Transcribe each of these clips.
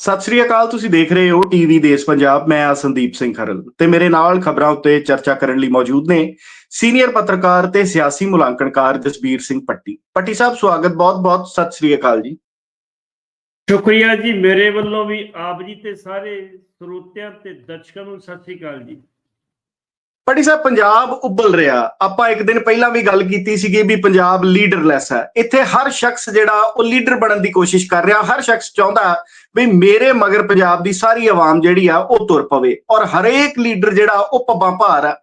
ਸਤਿ ਸ੍ਰੀ ਅਕਾਲ, ਤੁਸੀਂ ਦੇਖ ਰਹੇ ਹੋ ਟੀਵੀ ਦੇਸ਼ ਪੰਜਾਬ, ਮੈਂ ਆ ਸੰਦੀਪ ਸਿੰਘ ਖਰਲ ਤੇ ਮੇਰੇ ਨਾਲ ਖਬਰਾਂ ਉੱਤੇ ਚਰਚਾ ਕਰਨ ਲਈ ਮੌਜੂਦ ਨੇ ਸੀਨੀਅਰ ਪੱਤਰਕਾਰ ਤੇ ਸਿਆਸੀ ਮੁਲਾਂਕਣਕਾਰ ਜਸਬੀਰ ਸਿੰਘ ਪੱਟੀ। ਪੱਟੀ ਸਾਹਿਬ, ਸਵਾਗਤ, ਬਹੁਤ-ਬਹੁਤ ਸਤਿ ਸ੍ਰੀ ਅਕਾਲ ਜੀ। ਸ਼ੁਕਰੀਆ ਜੀ, ਮੇਰੇ ਵੱਲੋਂ ਵੀ ਆਪ ਜੀ ਤੇ ਸਾਰੇ ਸਰੋਤਿਆਂ ਤੇ ਦਰਸ਼ਕਾਂ ਨੂੰ ਸਤਿ ਸ੍ਰੀ ਅਕਾਲ ਜੀ। ਪੱਟੀ ਸਾਹਿਬ, ਪੰਜਾਬ ਉੱਬਲ ਰਿਹਾ। ਆਪਾਂ ਇੱਕ ਦਿਨ ਪਹਿਲਾਂ ਵੀ ਗੱਲ ਕੀਤੀ ਸੀਗੀ ਵੀ ਪੰਜਾਬ ਲੀਡਰਲੈਸ ਹੈ। ਇੱਥੇ ਹਰ ਸ਼ਖਸ ਜਿਹੜਾ, ਉਹ ਲੀਡਰ ਬਣਨ ਦੀ ਕੋਸ਼ਿਸ਼ ਕਰ ਰਿਹਾ। ਹਰ ਸ਼ਖਸ ਚਾਹੁੰਦਾ ਵੀ ਮੇਰੇ ਮਗਰ ਪੰਜਾਬ ਦੀ ਸਾਰੀ ਆਵਾਮ ਜਿਹੜੀ ਆ, ਉਹ ਤੁਰ ਪਵੇ। ਔਰ ਹਰੇਕ ਲੀਡਰ ਜਿਹੜਾ, ਉਹ ਪੱਬਾਂ ਭਾਰ ਆ।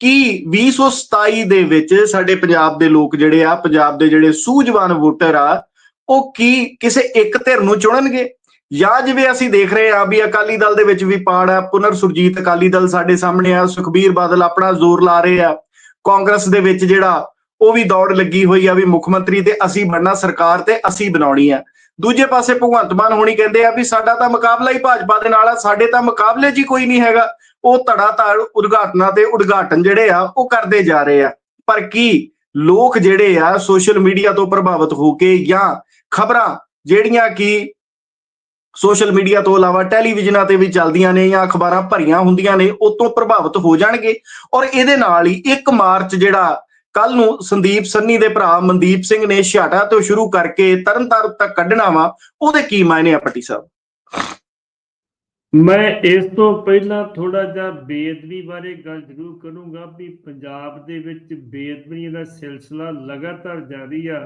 ਕਿ 2027 ਦੇ ਵਿੱਚ ਸਾਡੇ ਪੰਜਾਬ ਦੇ ਲੋਕ ਜਿਹੜੇ ਆ, ਪੰਜਾਬ ਦੇ ਜਿਹੜੇ ਸੂਝਵਾਨ ਵੋਟਰ ਆ, ਉਹ ਕੀ ਕਿਸੇ ਇੱਕ ਧਿਰ ਨੂੰ ਚੁਣਨਗੇ? ਜਾਂ ਜਿਵੇਂ ਅਸੀਂ ਦੇਖ ਰਹੇ ਆ ਵੀ ਅਕਾਲੀ ਦਲ ਦੇ ਵਿੱਚ ਵੀ ਪਾੜ ਹੈ, ਪੁਨਰ ਸੁਰਜੀਤ ਅਕਾਲੀ ਦਲ ਸਾਡੇ ਸਾਹਮਣੇ ਆ, ਸੁਖਬੀਰ ਬਾਦਲ ਆਪਣਾ ਜ਼ੋਰ ਲਾ ਰਹੇ ਆ। ਕਾਂਗਰਸ ਦੇ ਵਿੱਚ ਜਿਹੜਾ ਉਹ ਵੀ ਦੌੜ ਲੱਗੀ ਹੋਈ ਆ ਵੀ ਮੁੱਖ ਮੰਤਰੀ ਤੇ ਅਸੀਂ ਬਣਨਾ ਸਰਕਾਰ ਤੇ ਅਸੀਂ ਬਣਾਉਣੀ ਆ। ਦੂਜੇ ਪਾਸੇ ਭਗਵੰਤ ਮਾਨ ਹੋਣੀ ਕਹਿੰਦੇ ਆ ਵੀ ਸਾਡਾ ਤਾਂ ਮੁਕਾਬਲਾ ਹੀ ਭਾਜਪਾ ਦੇ ਨਾਲ ਆ, ਸਾਡੇ ਤਾਂ ਮੁਕਾਬਲੇ 'ਚ ਹੀ ਕੋਈ ਨਹੀਂ ਹੈਗਾ। ਉਹ ਧੜਾ ਧੜ ਉਦਘਾਟਨਾਂ ਤੇ ਉਦਘਾਟਨ ਜਿਹੜੇ ਆ, ਉਹ ਕਰਦੇ ਜਾ ਰਹੇ ਆ। ਪਰ ਕੀ ਲੋਕ ਜਿਹੜੇ ਆ, ਸੋਸ਼ਲ ਮੀਡੀਆ ਤੋਂ ਪ੍ਰਭਾਵਿਤ ਹੋ ਕੇ ਜਾਂ ਖਬਰਾਂ ਜਿਹੜੀਆਂ ਕਿ ਸੋਸ਼ਲ ਮੀਡੀਆ ਤੋਂ ਇਲਾਵਾ ਟੈਲੀਵਿਜ਼ਨਾਂ ਤੇ ਵੀ ਚੱਲਦੀਆਂ ਨੇ ਜਾਂ ਅਖਬਾਰਾਂ ਭਰੀਆਂ ਹੁੰਦੀਆਂ ਨੇ ਉਹ ਤੋਂ ਪ੍ਰਭਾਵਿਤ ਹੋ ਜਾਣਗੇ। ਔਰ ਇਹਦੇ ਨਾਲ ਹੀ 1 ਮਾਰਚ ਜਿਹੜਾ ਕੱਲ ਨੂੰ ਸੰਦੀਪ ਸੰਨੀ ਦੇ ਭਰਾ ਮਨਦੀਪ ਸਿੰਘ ਨੇ ਛਾਟਾ ਤੋਂ ਸ਼ੁਰੂ ਕਰਕੇ ਤਰਨਤਾਰਨ ਤੱਕ ਕੱਢਣਾ ਵਾ, ਉਹਦੇ ਕੀ ਮਾਇਨੇ ਆ ਪੱਟੀ ਸਾਹਿਬ? ਮੈਂ ਇਸ ਤੋਂ ਪਹਿਲਾਂ ਥੋੜਾ ਜਿਹਾ ਬੇਅਦਬੀ ਬਾਰੇ ਗੱਲ ਜ਼ਰੂਰ ਕਰੂੰਗਾ ਵੀ ਪੰਜਾਬ ਦੇ ਵਿੱਚ ਬੇਅਦਬੀ ਦਾ ਸਿਲਸਿਲਾ ਲਗਾਤਾਰ ਜਾਰੀ ਆ।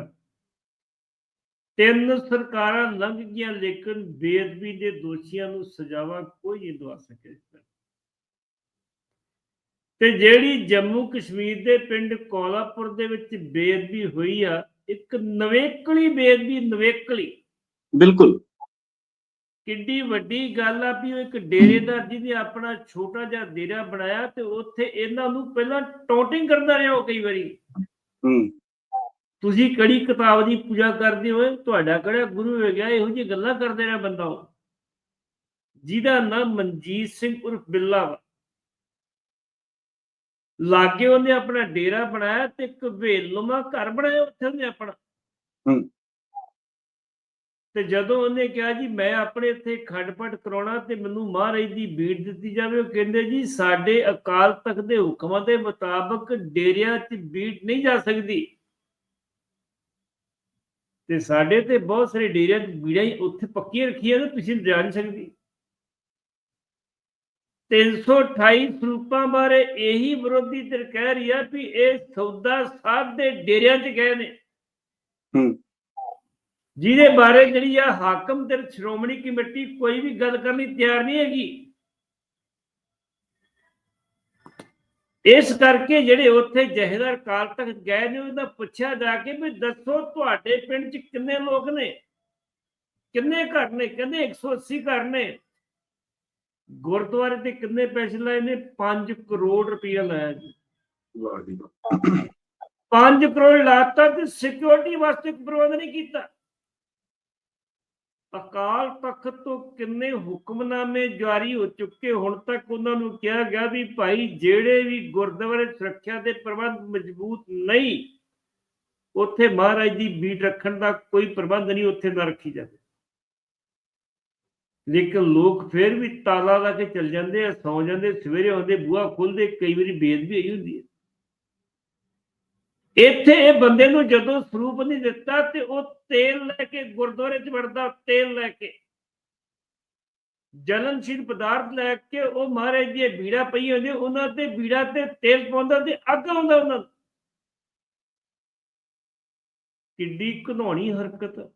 ਤਿੰਨ ਸਰਕਾਰਾਂ ਲੰਘ ਗਈਆਂ ਲੇਕਿਨ ਬੇਅਦਬੀ ਦੇ ਦੋਸ਼ੀਆਂ ਨੂੰ ਸਜ਼ਾਵਾ ਕੋਈ ਨਹੀਂ ਦਵਾ ਸਕਿਆ ਤੇ ਜਿਹੜੀ ਜੰਮੂ ਕਸ਼ਮੀਰ ਦੇ ਪਿੰਡ ਕੋਲਾਪੁਰ ਦੇ ਵਿੱਚ ਬੇਅਦਬੀ ਹੋਈ ਆ ਇੱਕ ਨਵੇਕਲੀ ਬੇਅਦਬੀ ਨਵੇਕਲੀ। ਬਿਲਕੁਲ। ਕਿੱਡੀ ਵੱਡੀ ਗੱਲ ਆ ਵੀ ਉਹ ਇੱਕ ਡੇਰੇਦਾਰ ਜਿਹਨੇ ਆਪਣਾ ਛੋਟਾ ਜਿਹਾ ਡੇਰਾ ਬਣਾਇਆ ਤੇ ਉੱਥੇ ਇਹਨਾਂ ਨੂੰ ਪਹਿਲਾਂ ਟੌਟਿੰਗ ਕਰਦਾ ਰਿਹਾ ਉਹ ਕਈ ਵਾਰੀ। ਹੂੰ। ਤੁਸੀਂ ਕਿਹੜੀ ਕਿਤਾਬ ਦੀ ਪੂਜਾ ਕਰਦੇ ਹੋ? ਤੁਹਾਡਾ ਕਿਹੜਾ ਗੁਰੂ ਹੋ ਗਿਆ ਇਹੋ ਜਿਹੀ ਗੱਲਾਂ ਕਰਦੇ ਰਿਹਾ ਬੰਦਾ ਉਹ। ਜਿਹਦਾ ਨਾਮ ਮਨਜੀਤ ਸਿੰਘ ਉਰਫ ਬਿੱਲਾ ਵਾ। ਲਾਗੇ ਉਹਨੇ ਆਪਣਾ ਡੇਰਾ ਬਣਾਇਆ ਤੇ ਇੱਕ ਵੇਲਨੁਮਾ ਘਰ ਬਣਾਇਆ ਉੱਥੇ ਉਹਨੇ ਆਪਣਾ। ਤੇ ਜਦੋਂ ਉਹਨੇ ਕਿਹਾ ਜੀ ਮੈਂ ਆਪਣੇ ਇੱਥੇ ਖੰਡਪਟ ਕਰਾਉਣਾ ਤੇ ਮੈਨੂੰ ਮਹਾਰਾਜ ਦੀ ਬੀੜ ਦਿੱਤੀ ਜਾਵੇ ਉਹ ਕਹਿੰਦੇ ਜੀ ਸਾਡੇ ਅਕਾਲ ਤਖਤ ਦੇ ਹੁਕਮਾਂ ਦੇ ਮੁਤਾਬਕ ਡੇਰਿਆਂ 'ਚ ਬੀੜ ਨਹੀਂ ਜਾ ਸਕਦੀ। ਤੇ ਸਾਡੇ ਤੇ ਬਹੁਤ ਸਾਰੇ ਡੇਰਿਆਂ 'ਚ ਬੀੜਾਂ ਹੀ ਉੱਥੇ ਪੱਕੀਆਂ ਰੱਖੀਆਂ ਨੇ ਤੁਸੀਂ ਜਾ ਨਹੀਂ ਸਕਦੀ। 328 ਸਰੂਪਾਂ ਬਾਰੇ ਇਹੀ ਵਿਰੋਧੀ ਧਿਰ ਕਹਿ ਰਹੀ ਆ ਵੀ ਇਹ ਸੌਦਾ ਸਾਹਿਬ ਦੇ ਡੇਰਿਆਂ 'ਚ ਗਏ ਨੇ। ਜਿਹਦੇ ਬਾਰੇ ਜਿਹੜੀ ਆ ਹਾਕਮ ਤੇ ਸ਼੍ਰੋਮਣੀ ਕਮੇਟੀ ਕੋਈ ਵੀ ਗੱਲ ਕਰਨ ਲਈ ਤਿਆਰ ਨਹੀਂ ਹੈਗੀ। ਇਸ ਕਰਕੇ ਜਿਹੜੇ ਉੱਥੇ ਜਹੇਦਾਰ ਕਾਲ ਤੱਕ ਗਏ ਨੇ ਉਹਦਾ ਪੁੱਛਿਆ ਜਾ ਕੇ ਵੀ ਦੱਸੋ ਤੁਹਾਡੇ ਪਿੰਡ 'ਚ ਕਿੰਨੇ ਲੋਕ ਨੇ? ਕਿੰਨੇ ਘਰ ਨੇ? ਕਹਿੰਦੇ 180 ਘਰ ਨੇ। ਗੁਰਦੁਆਰੇ ਤੇ ਕਿੰਨੇ ਪੈਸੇ ਲਾਏ ਨੇ? 5 ਕਰੋੜ ਰੁਪਇਆ ਲਾਇਆ ਜੀ। ਵਾਹ ਜੀ ਵਾਹ। 5 ਕਰੋੜ ਲਾਤਾ ਤੇ ਸਿਕਿਉਰਿਟੀ ਵਾਸਤੇ ਪ੍ਰਬੰਧ ਨਹੀਂ ਕੀਤਾ। ਅਕਾਲ ਤਖਤ ਤੋਂ ਕਿੰਨੇ ਹੁਕਮਨਾਮੇ ਜਾਰੀ ਹੋ ਚੁੱਕੇ? ਹੁਣ ਤੱਕ ਉਹਨਾਂ ਨੂੰ ਕਿਹਾ ਗਿਆ ਵੀ ਭਾਈ ਜਿਹੜੇ ਵੀ ਗੁਰਦੁਆਰੇ ਸੁਰੱਖਿਆ ਦੇ ਪ੍ਰਬੰਧ ਮਜ਼ਬੂਤ ਨਹੀਂ, ਉੱਥੇ ਮਹਾਰਾਜ ਦੀ ਬੀਟ ਰੱਖਣ ਦਾ ਕੋਈ ਪ੍ਰਬੰਧ ਨਹੀਂ, ਉੱਥੇ ਨਾ ਰੱਖੀ ਜਾਵੇ। ਲੇਕਿਨ ਲੋਕ ਫਿਰ ਵੀ ਤਾਲਾ ਲਾ ਕੇ ਚੱਲ ਜਾਂਦੇ ਆ, ਸੌ ਜਾਂਦੇ, ਸਵੇਰੇ ਆਉਂਦੇ, ਬੂਹਾ ਖੁੱਲਦੇ, ਕਈ ਵਾਰੀ ਬੇਦਬੀ ਹੋਈ ਹੁੰਦੀ ਹੈ। ਇੱਥੇ ਇਹ ਬੰਦੇ ਨੂੰ ਜਦੋਂ ਸਰੂਪ ਨਹੀਂ ਦਿੱਤਾ ਤੇ ਉਹ ਤੇਲ ਲੈ ਕੇ ਗੁਰਦੁਆਰੇ 'ਚ ਵੜਦਾ, ਤੇਲ ਲੈ ਕੇ। ਜਲਨਸ਼ੀਲ ਪਦਾਰਥ ਲੈ ਕੇ ਉਹ ਮਹਾਰਾਜ ਦੀ ਬੀੜਾ ਪਈ ਹੁੰਦੀ ਉਹਨਾਂ ਤੇ ਬੀੜਾ ਤੇ ਤੇਲ ਪਾਉਂਦਾ ਤੇ ਅੱਗ ਆਉਂਦਾ ਉਹਨਾਂ ਨੂੰ। ਕਿੱਡੀ ਘਨੌਣੀ ਹਰਕਤ। ਆ।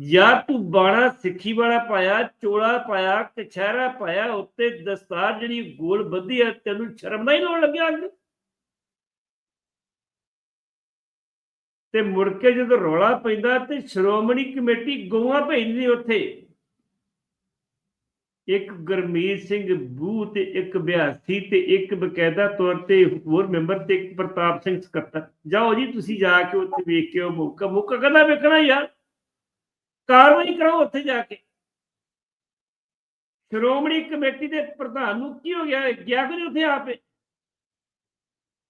ਯਾਰ ਤੂੰ ਬਾਣਾ ਸਿੱਖੀ ਵਾਲਾ ਪਾਇਆ, ਚੋਲਾ ਪਾਇਆ, ਕਛਹਿਰਾ ਪਾਇਆ, ਉੱਤੇ ਦਸਤਾਰ ਜਿਹੜੀ ਗੋਲ ਬੱਧੀ ਆ, ਤੈਨੂੰ ਸ਼ਰਮ ਨਹੀਂ ਲਾਉਣ ਲੱਗਿਆ ਅੱਗ? ਤੇ ਮੁੜ ਕੇ ਜਦੋਂ ਰੌਲਾ ਪੈਂਦਾ ਤੇ ਸ਼੍ਰੋਮਣੀ ਕਮੇਟੀ ਗੋਆ ਭੇਜਦੀ ਉੱਥੇ। ਇੱਕ ਗਰਮੀਤ ਸਿੰਘ ਬੂ ਤੇ ਇੱਕ ਬਿਆਸੀ ਤੇ ਇੱਕ ਬਕਾਇਦਾ ਤੌਰ ਤੇ ਹੋਰ ਮੈਂਬਰ ਤੇ ਇੱਕ ਪ੍ਰਤਾਪ ਸਿੰਘ ਸਕੱਤਰ। ਜਾਓ ਜੀ, ਤੁਸੀਂ ਜਾ ਕੇ ਉੱਥੇ ਵੇਖ ਕੇ ਉਹ ਮੌਕਾ ਮੌਕਾ ਕਦਾ ਵੇਖਣਾ ਯਾਰ ਕਾਰਵਾਈ ਕਰਾਓ ਉੱਥੇ ਜਾ ਕੇ। ਸ਼੍ਰੋਮਣੀ ਕਮੇਟੀ ਦੇ ਪ੍ਰਧਾਨ ਨੂੰ ਕੀ ਹੋ ਗਿਆ? ਗਿਆ ਕਿ ਨਹੀਂ ਉੱਥੇ ਆਪੇ?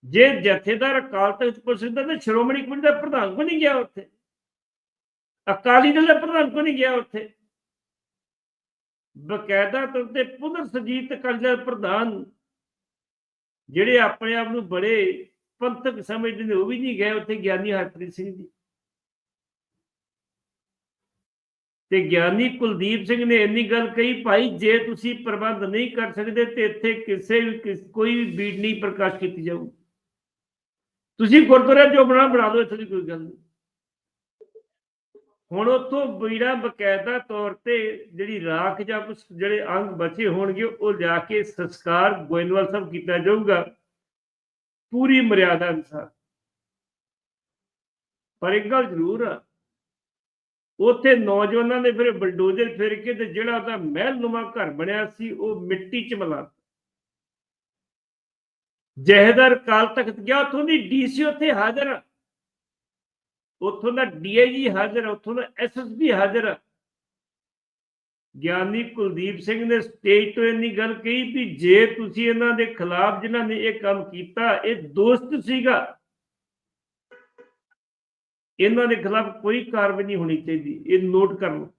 ਜੇ ਜਥੇਦਾਰ ਅਕਾਲ ਤਖਤ ਪ੍ਰਸਿੱਧ ਤੇ ਸ਼੍ਰੋਮਣੀ ਕਮੇਟੀ ਦਾ ਪ੍ਰਧਾਨ ਕੋ ਨਹੀਂ ਗਿਆ ਉੱਥੇ। ਅਕਾਲੀ ਦਲ ਦਾ ਪ੍ਰਧਾਨ ਕੋ ਨਹੀਂ ਗਿਆ ਉੱਥੇ। ਬਕਾਇਦਾ ਤੌਰ ਤੇ ਪੁਨਰ ਅਕਾਲੀ ਦਲ ਪ੍ਰਧਾਨ, ਜਿਹੜੇ ਆਪਣੇ ਆਪ ਨੂੰ ਬੜੇ ਪੰਥਕ ਸਮਝਦੇ ਨੇ, ਉਹ ਵੀ ਨਹੀਂ ਗਏ ਉੱਥੇ, ਗਿਆਨੀ ਹਰਪ੍ਰੀਤ ਸਿੰਘ ਜੀ। ਤੇ ਗਿਆਨੀ ਕੁਲਦੀਪ ਸਿੰਘ ਨੇ ਇੰਨੀ ਗੱਲ ਕਹੀ, ਭਾਈ, ਜੇ ਤੁਸੀਂ ਪ੍ਰਬੰਧ ਨਹੀਂ ਕਰ ਸਕਦੇ, ਤੇ ਇੱਥੇ ਕਿਸੇ ਵੀ ਕੋਈ ਵੀ ਬੀੜ ਨਹੀਂ ਪ੍ਰਕਾਸ਼ ਕੀਤੀ ਜਾਊ ਤੁਸੀਂ ਗੁਰਦੁਆਰਾ ਜੋ ਬਣਾ ਬਣਾ ਦਿਓ ਇੱਥੇ ਦੀ ਕੋਈ ਗੱਲ ਨਹੀਂ। ਹੁਣ ਉੱਥੋਂ ਬੀੜਾ ਬਕਾਇਦਾ ਤੌਰ ਤੇ ਜਿਹੜੀ ਰਾਖ ਜਾਂ ਕੁਝ ਜਿਹੜੇ ਅੰਗ ਬਚੇ ਹੋਣਗੇ, ਉਹ ਲਿਆ ਕੇ ਸੰਸਕਾਰ ਗੋਇੰਦਵਾਲ ਸਾਹਿਬ ਕੀਤਾ ਜਾਊਗਾ। ਪੂਰੀ ਮਰਿਆਦਾ ਅਨੁਸਾਰ। ਪਰ ਇੱਕ ਗੱਲ ਜ਼ਰੂਰ ਆ, ਉੱਥੇ ਨੌਜਵਾਨਾਂ ਨੇ ਫਿਰ ਬਲਡੋਜ਼ਰ ਫਿਰ ਕੇ ਤੇ ਜਿਹੜਾ ਉਹਦਾ ਮਹਿਲ ਨੁਮਾ ਘਰ ਬਣਿਆ ਸੀ, ਉਹ ਮਿੱਟੀ 'ਚ ਮਿਲਾ ਜਹਦਰ ਕਾਲ ਤਖਤ ਗਿਆ, ਉੱਥੋਂ ਦੀ ਡੀਸੀ ਉੱਥੇ ਹਾਜ਼ਰ। ਆ ਉੱਥੋਂ ਦਾ ਡੀਆਈਜੀ ਹਾਜ਼ਰ ਆ ਉੱਥੋਂ ਦਾ ਐਸਐਸਪੀ ਹਾਜ਼ਰ। ਗਿਆਨੀ ਕੁਲਦੀਪ ਸਿੰਘ ਨੇ ਸਟੇਜ ਤੋਂ ਇੰਨੀ ਗੱਲ ਕਹੀ ਵੀ ਜੇ ਤੁਸੀਂ ਇਹਨਾਂ ਦੇ ਖਿਲਾਫ ਜਿਨ੍ਹਾਂ ਨੇ ਇਹ ਕੰਮ ਕੀਤਾ, ਇਹ ਦੋਸਤ ਸੀਗਾ। ਇਹਨਾਂ ਦੇ ਖਿਲਾਫ ਕੋਈ ਕਾਰਵਾਈ ਨਹੀਂ ਹੋਣੀ ਚਾਹੀਦੀ, ਇਹ ਨੋਟ ਕਰ ਲਓ।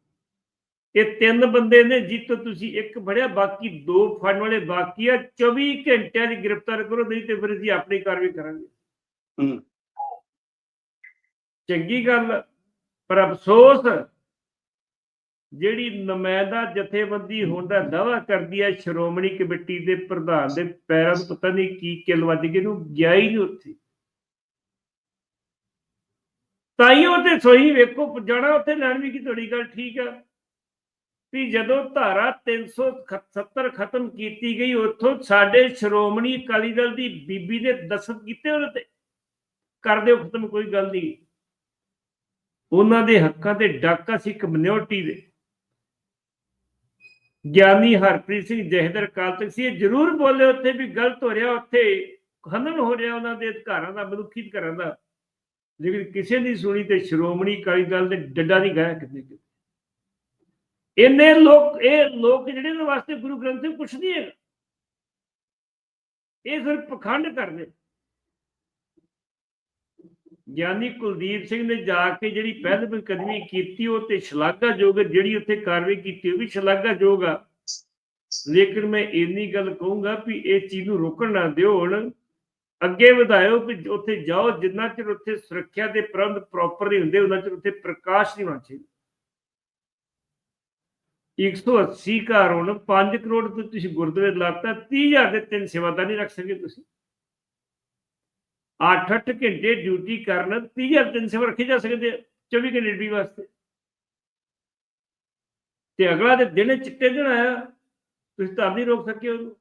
ਇਹ ਤਿੰਨ ਬੰਦੇ ਨੇ ਜਿੱਤ ਤੋਂ ਤੁਸੀਂ ਇੱਕ ਫੜਿਆ ਬਾਕੀ ਦੋ ਫੜਨ ਵਾਲੇ ਬਾਕੀ ਆ। 24 ਘੰਟਿਆਂ ਦੀ ਗ੍ਰਿਫਤਾਰ ਕਰੋ ਨਹੀਂ ਤੇ ਫਿਰ ਅਸੀਂ ਆਪਣੀ ਕਾਰਵਾਈ ਕਰਾਂਗੇ। ਹੂੰ। ਚੰਗੀ ਗੱਲ ਪਰ ਅਫਸੋਸ ਜਿਹੜੀ ਨੁਮਾਇੰਦਾ ਜਥੇਬੰਦੀ ਹੋਣ ਦਾ ਦਾਵਾ ਕਰਦੀ ਹੈ ਸ਼੍ਰੋਮਣੀ ਕਮੇਟੀ ਦੇ ਪ੍ਰਧਾਨ ਦੇ ਪੈਰਾਂ ਨੂੰ ਪਤਾ ਨਹੀਂ ਕੀ ਕਿਲ ਵੱਜ ਗਈ ਨੂੰ ਗਿਆ ਹੀ ਨਹੀਂ ਉੱਥੇ। ਤਾਈਓ ਤੇ ਸੋਈ ਵੇਖੋ ਜਾਣਾ ਉੱਥੇ ਲੈਣ ਵੀ ਕੀ ਤੁਹਾਡੀ ਗੱਲ ਠੀਕ ਆ। ਵੀ ਜਦੋਂ ਧਾਰਾ 370 ਖਤਮ ਕੀਤੀ ਗਈ, ਉੱਥੋਂ ਸਾਡੇ ਸ਼੍ਰੋਮਣੀ ਅਕਾਲੀ ਦਲ ਦੀ ਬੀਬੀ ਨੇ ਦਸਤ ਕੀਤੇ ਉਹਦੇ ਤੇ। ਕਰ ਦਿਓ, ਖਤਮ, ਕੋਈ ਗੱਲ ਨਹੀਂ। ਉਹਨਾਂ ਦੇ ਹੱਕਾਂ ਤੇ ਡਾਕਾ ਸੀ ਕਮਿਊਨਿਟੀ ਦੇ। ਗਿਆਨੀ ਹਰਪ੍ਰੀਤ ਸਿੰਘ ਜਹਦਰ ਕਾਲ ਤੱਕ ਸੀ, ਇਹ ਜ਼ਰੂਰ ਬੋਲੇ ਉੱਥੇ ਵੀ ਗਲਤ ਹੋ ਰਿਹਾ, ਉੱਥੇ ਖੰਡਨ ਹੋ ਰਿਹਾ ਉਹਨਾਂ ਦੇ ਅਧਿਕਾਰਾਂ ਦਾ, ਮਨੁੱਖੀ ਅਧਿਕਾਰਾਂ ਦਾ। ਲੇਕਿਨ ਕਿਸੇ ਦੀ ਸੁਣੀ ਤੇ ਸ਼੍ਰੋਮਣੀ ਅਕਾਲੀ ਦਲ ਦੇ ਡੱਡਾ ਨਹੀਂ ਗਾਇਆ ਕਿਤੇ ਕਿਤੇ ਇੰਨੇ ਲੋਕ, ਇਹ ਲੋਕ ਜਿਹੜੇ ਇਹਨਾਂ ਵਾਸਤੇ ਗੁਰੂ ਗ੍ਰੰਥ ਸਾਹਿਬ ਕੁਛ ਨਹੀਂ ਹੈਗਾ ਇਹ ਸਿਰਫ ਪਖੰਡ ਕਰਦੇ। ਗਿਆਨੀ ਕੁਲਦੀਪ ਸਿੰਘ ਨੇ ਜਾ ਕੇ ਜਿਹੜੀ ਪਹਿਲ ਕਦਮੀ ਕੀਤੀ, ਉਹ ਤੇ ਸ਼ਲਾਘਾਯੋਗ ਜਿਹੜੀ ਉੱਥੇ ਕਾਰਵਾਈ ਕੀਤੀ, ਉਹ ਵੀ ਸ਼ਲਾਘਾਯੋਗ ਆ। ਲੇਕਿਨ ਮੈਂ ਇੰਨੀ ਗੱਲ ਕਹੂੰਗਾ ਵੀ ਇਹ ਚੀਜ਼ ਨੂੰ ਰੋਕਣ ਨਾ ਦਿਓ ਹੁਣ। ਅੱਗੇ ਵਧਾਇਓ ਕਿ ਉੱਥੇ ਜਾਓ। ਜਿੰਨਾ ਚਿਰ ਉੱਥੇ ਸੁਰੱਖਿਆ ਦੇ ਪ੍ਰਬੰਧ ਪ੍ਰੋਪਰ ਨਹੀਂ ਹੁੰਦੇ, ਉਹਨਾਂ ਚਿਰ ਉੱਥੇ ਪ੍ਰਕਾਸ਼ ਨਹੀਂ ਹੋਣਾ ਚਾਹੀਦਾ। 180 ਘਰ ਹੁਣ 5 ਕਰੋੜ ਤੋਂ ਤੁਸੀਂ ਗੁਰਦੁਆਰੇ ਲਾਤਾ 30000 ਦੇ ਤਿੰਨ ਸੇਵਾਦਾਰ ਨਹੀਂ ਰੱਖ ਸਕਦੇ ਤੁਸੀਂ। 8-8 ਘੰਟੇ ਡਿਊਟੀ ਕਰਨ 30000 ਤਿੰਨ ਸੇਵਾ ਰੱਖੇ ਜਾ ਸਕਦੇ 24 ਘੰਟੇ ਡਿਊਟੀ ਵਾਸਤੇ। ਤੇ ਅਗਲਾ ਦੇ ਦਿਨ ਚਿੱਟੇ ਦਿਨ ਆਇਆ, ਤੁਸੀਂ ਤਾਂ ਨਹੀਂ ਰੋਕ ਸਕੇ ਉਹਨੂੰ।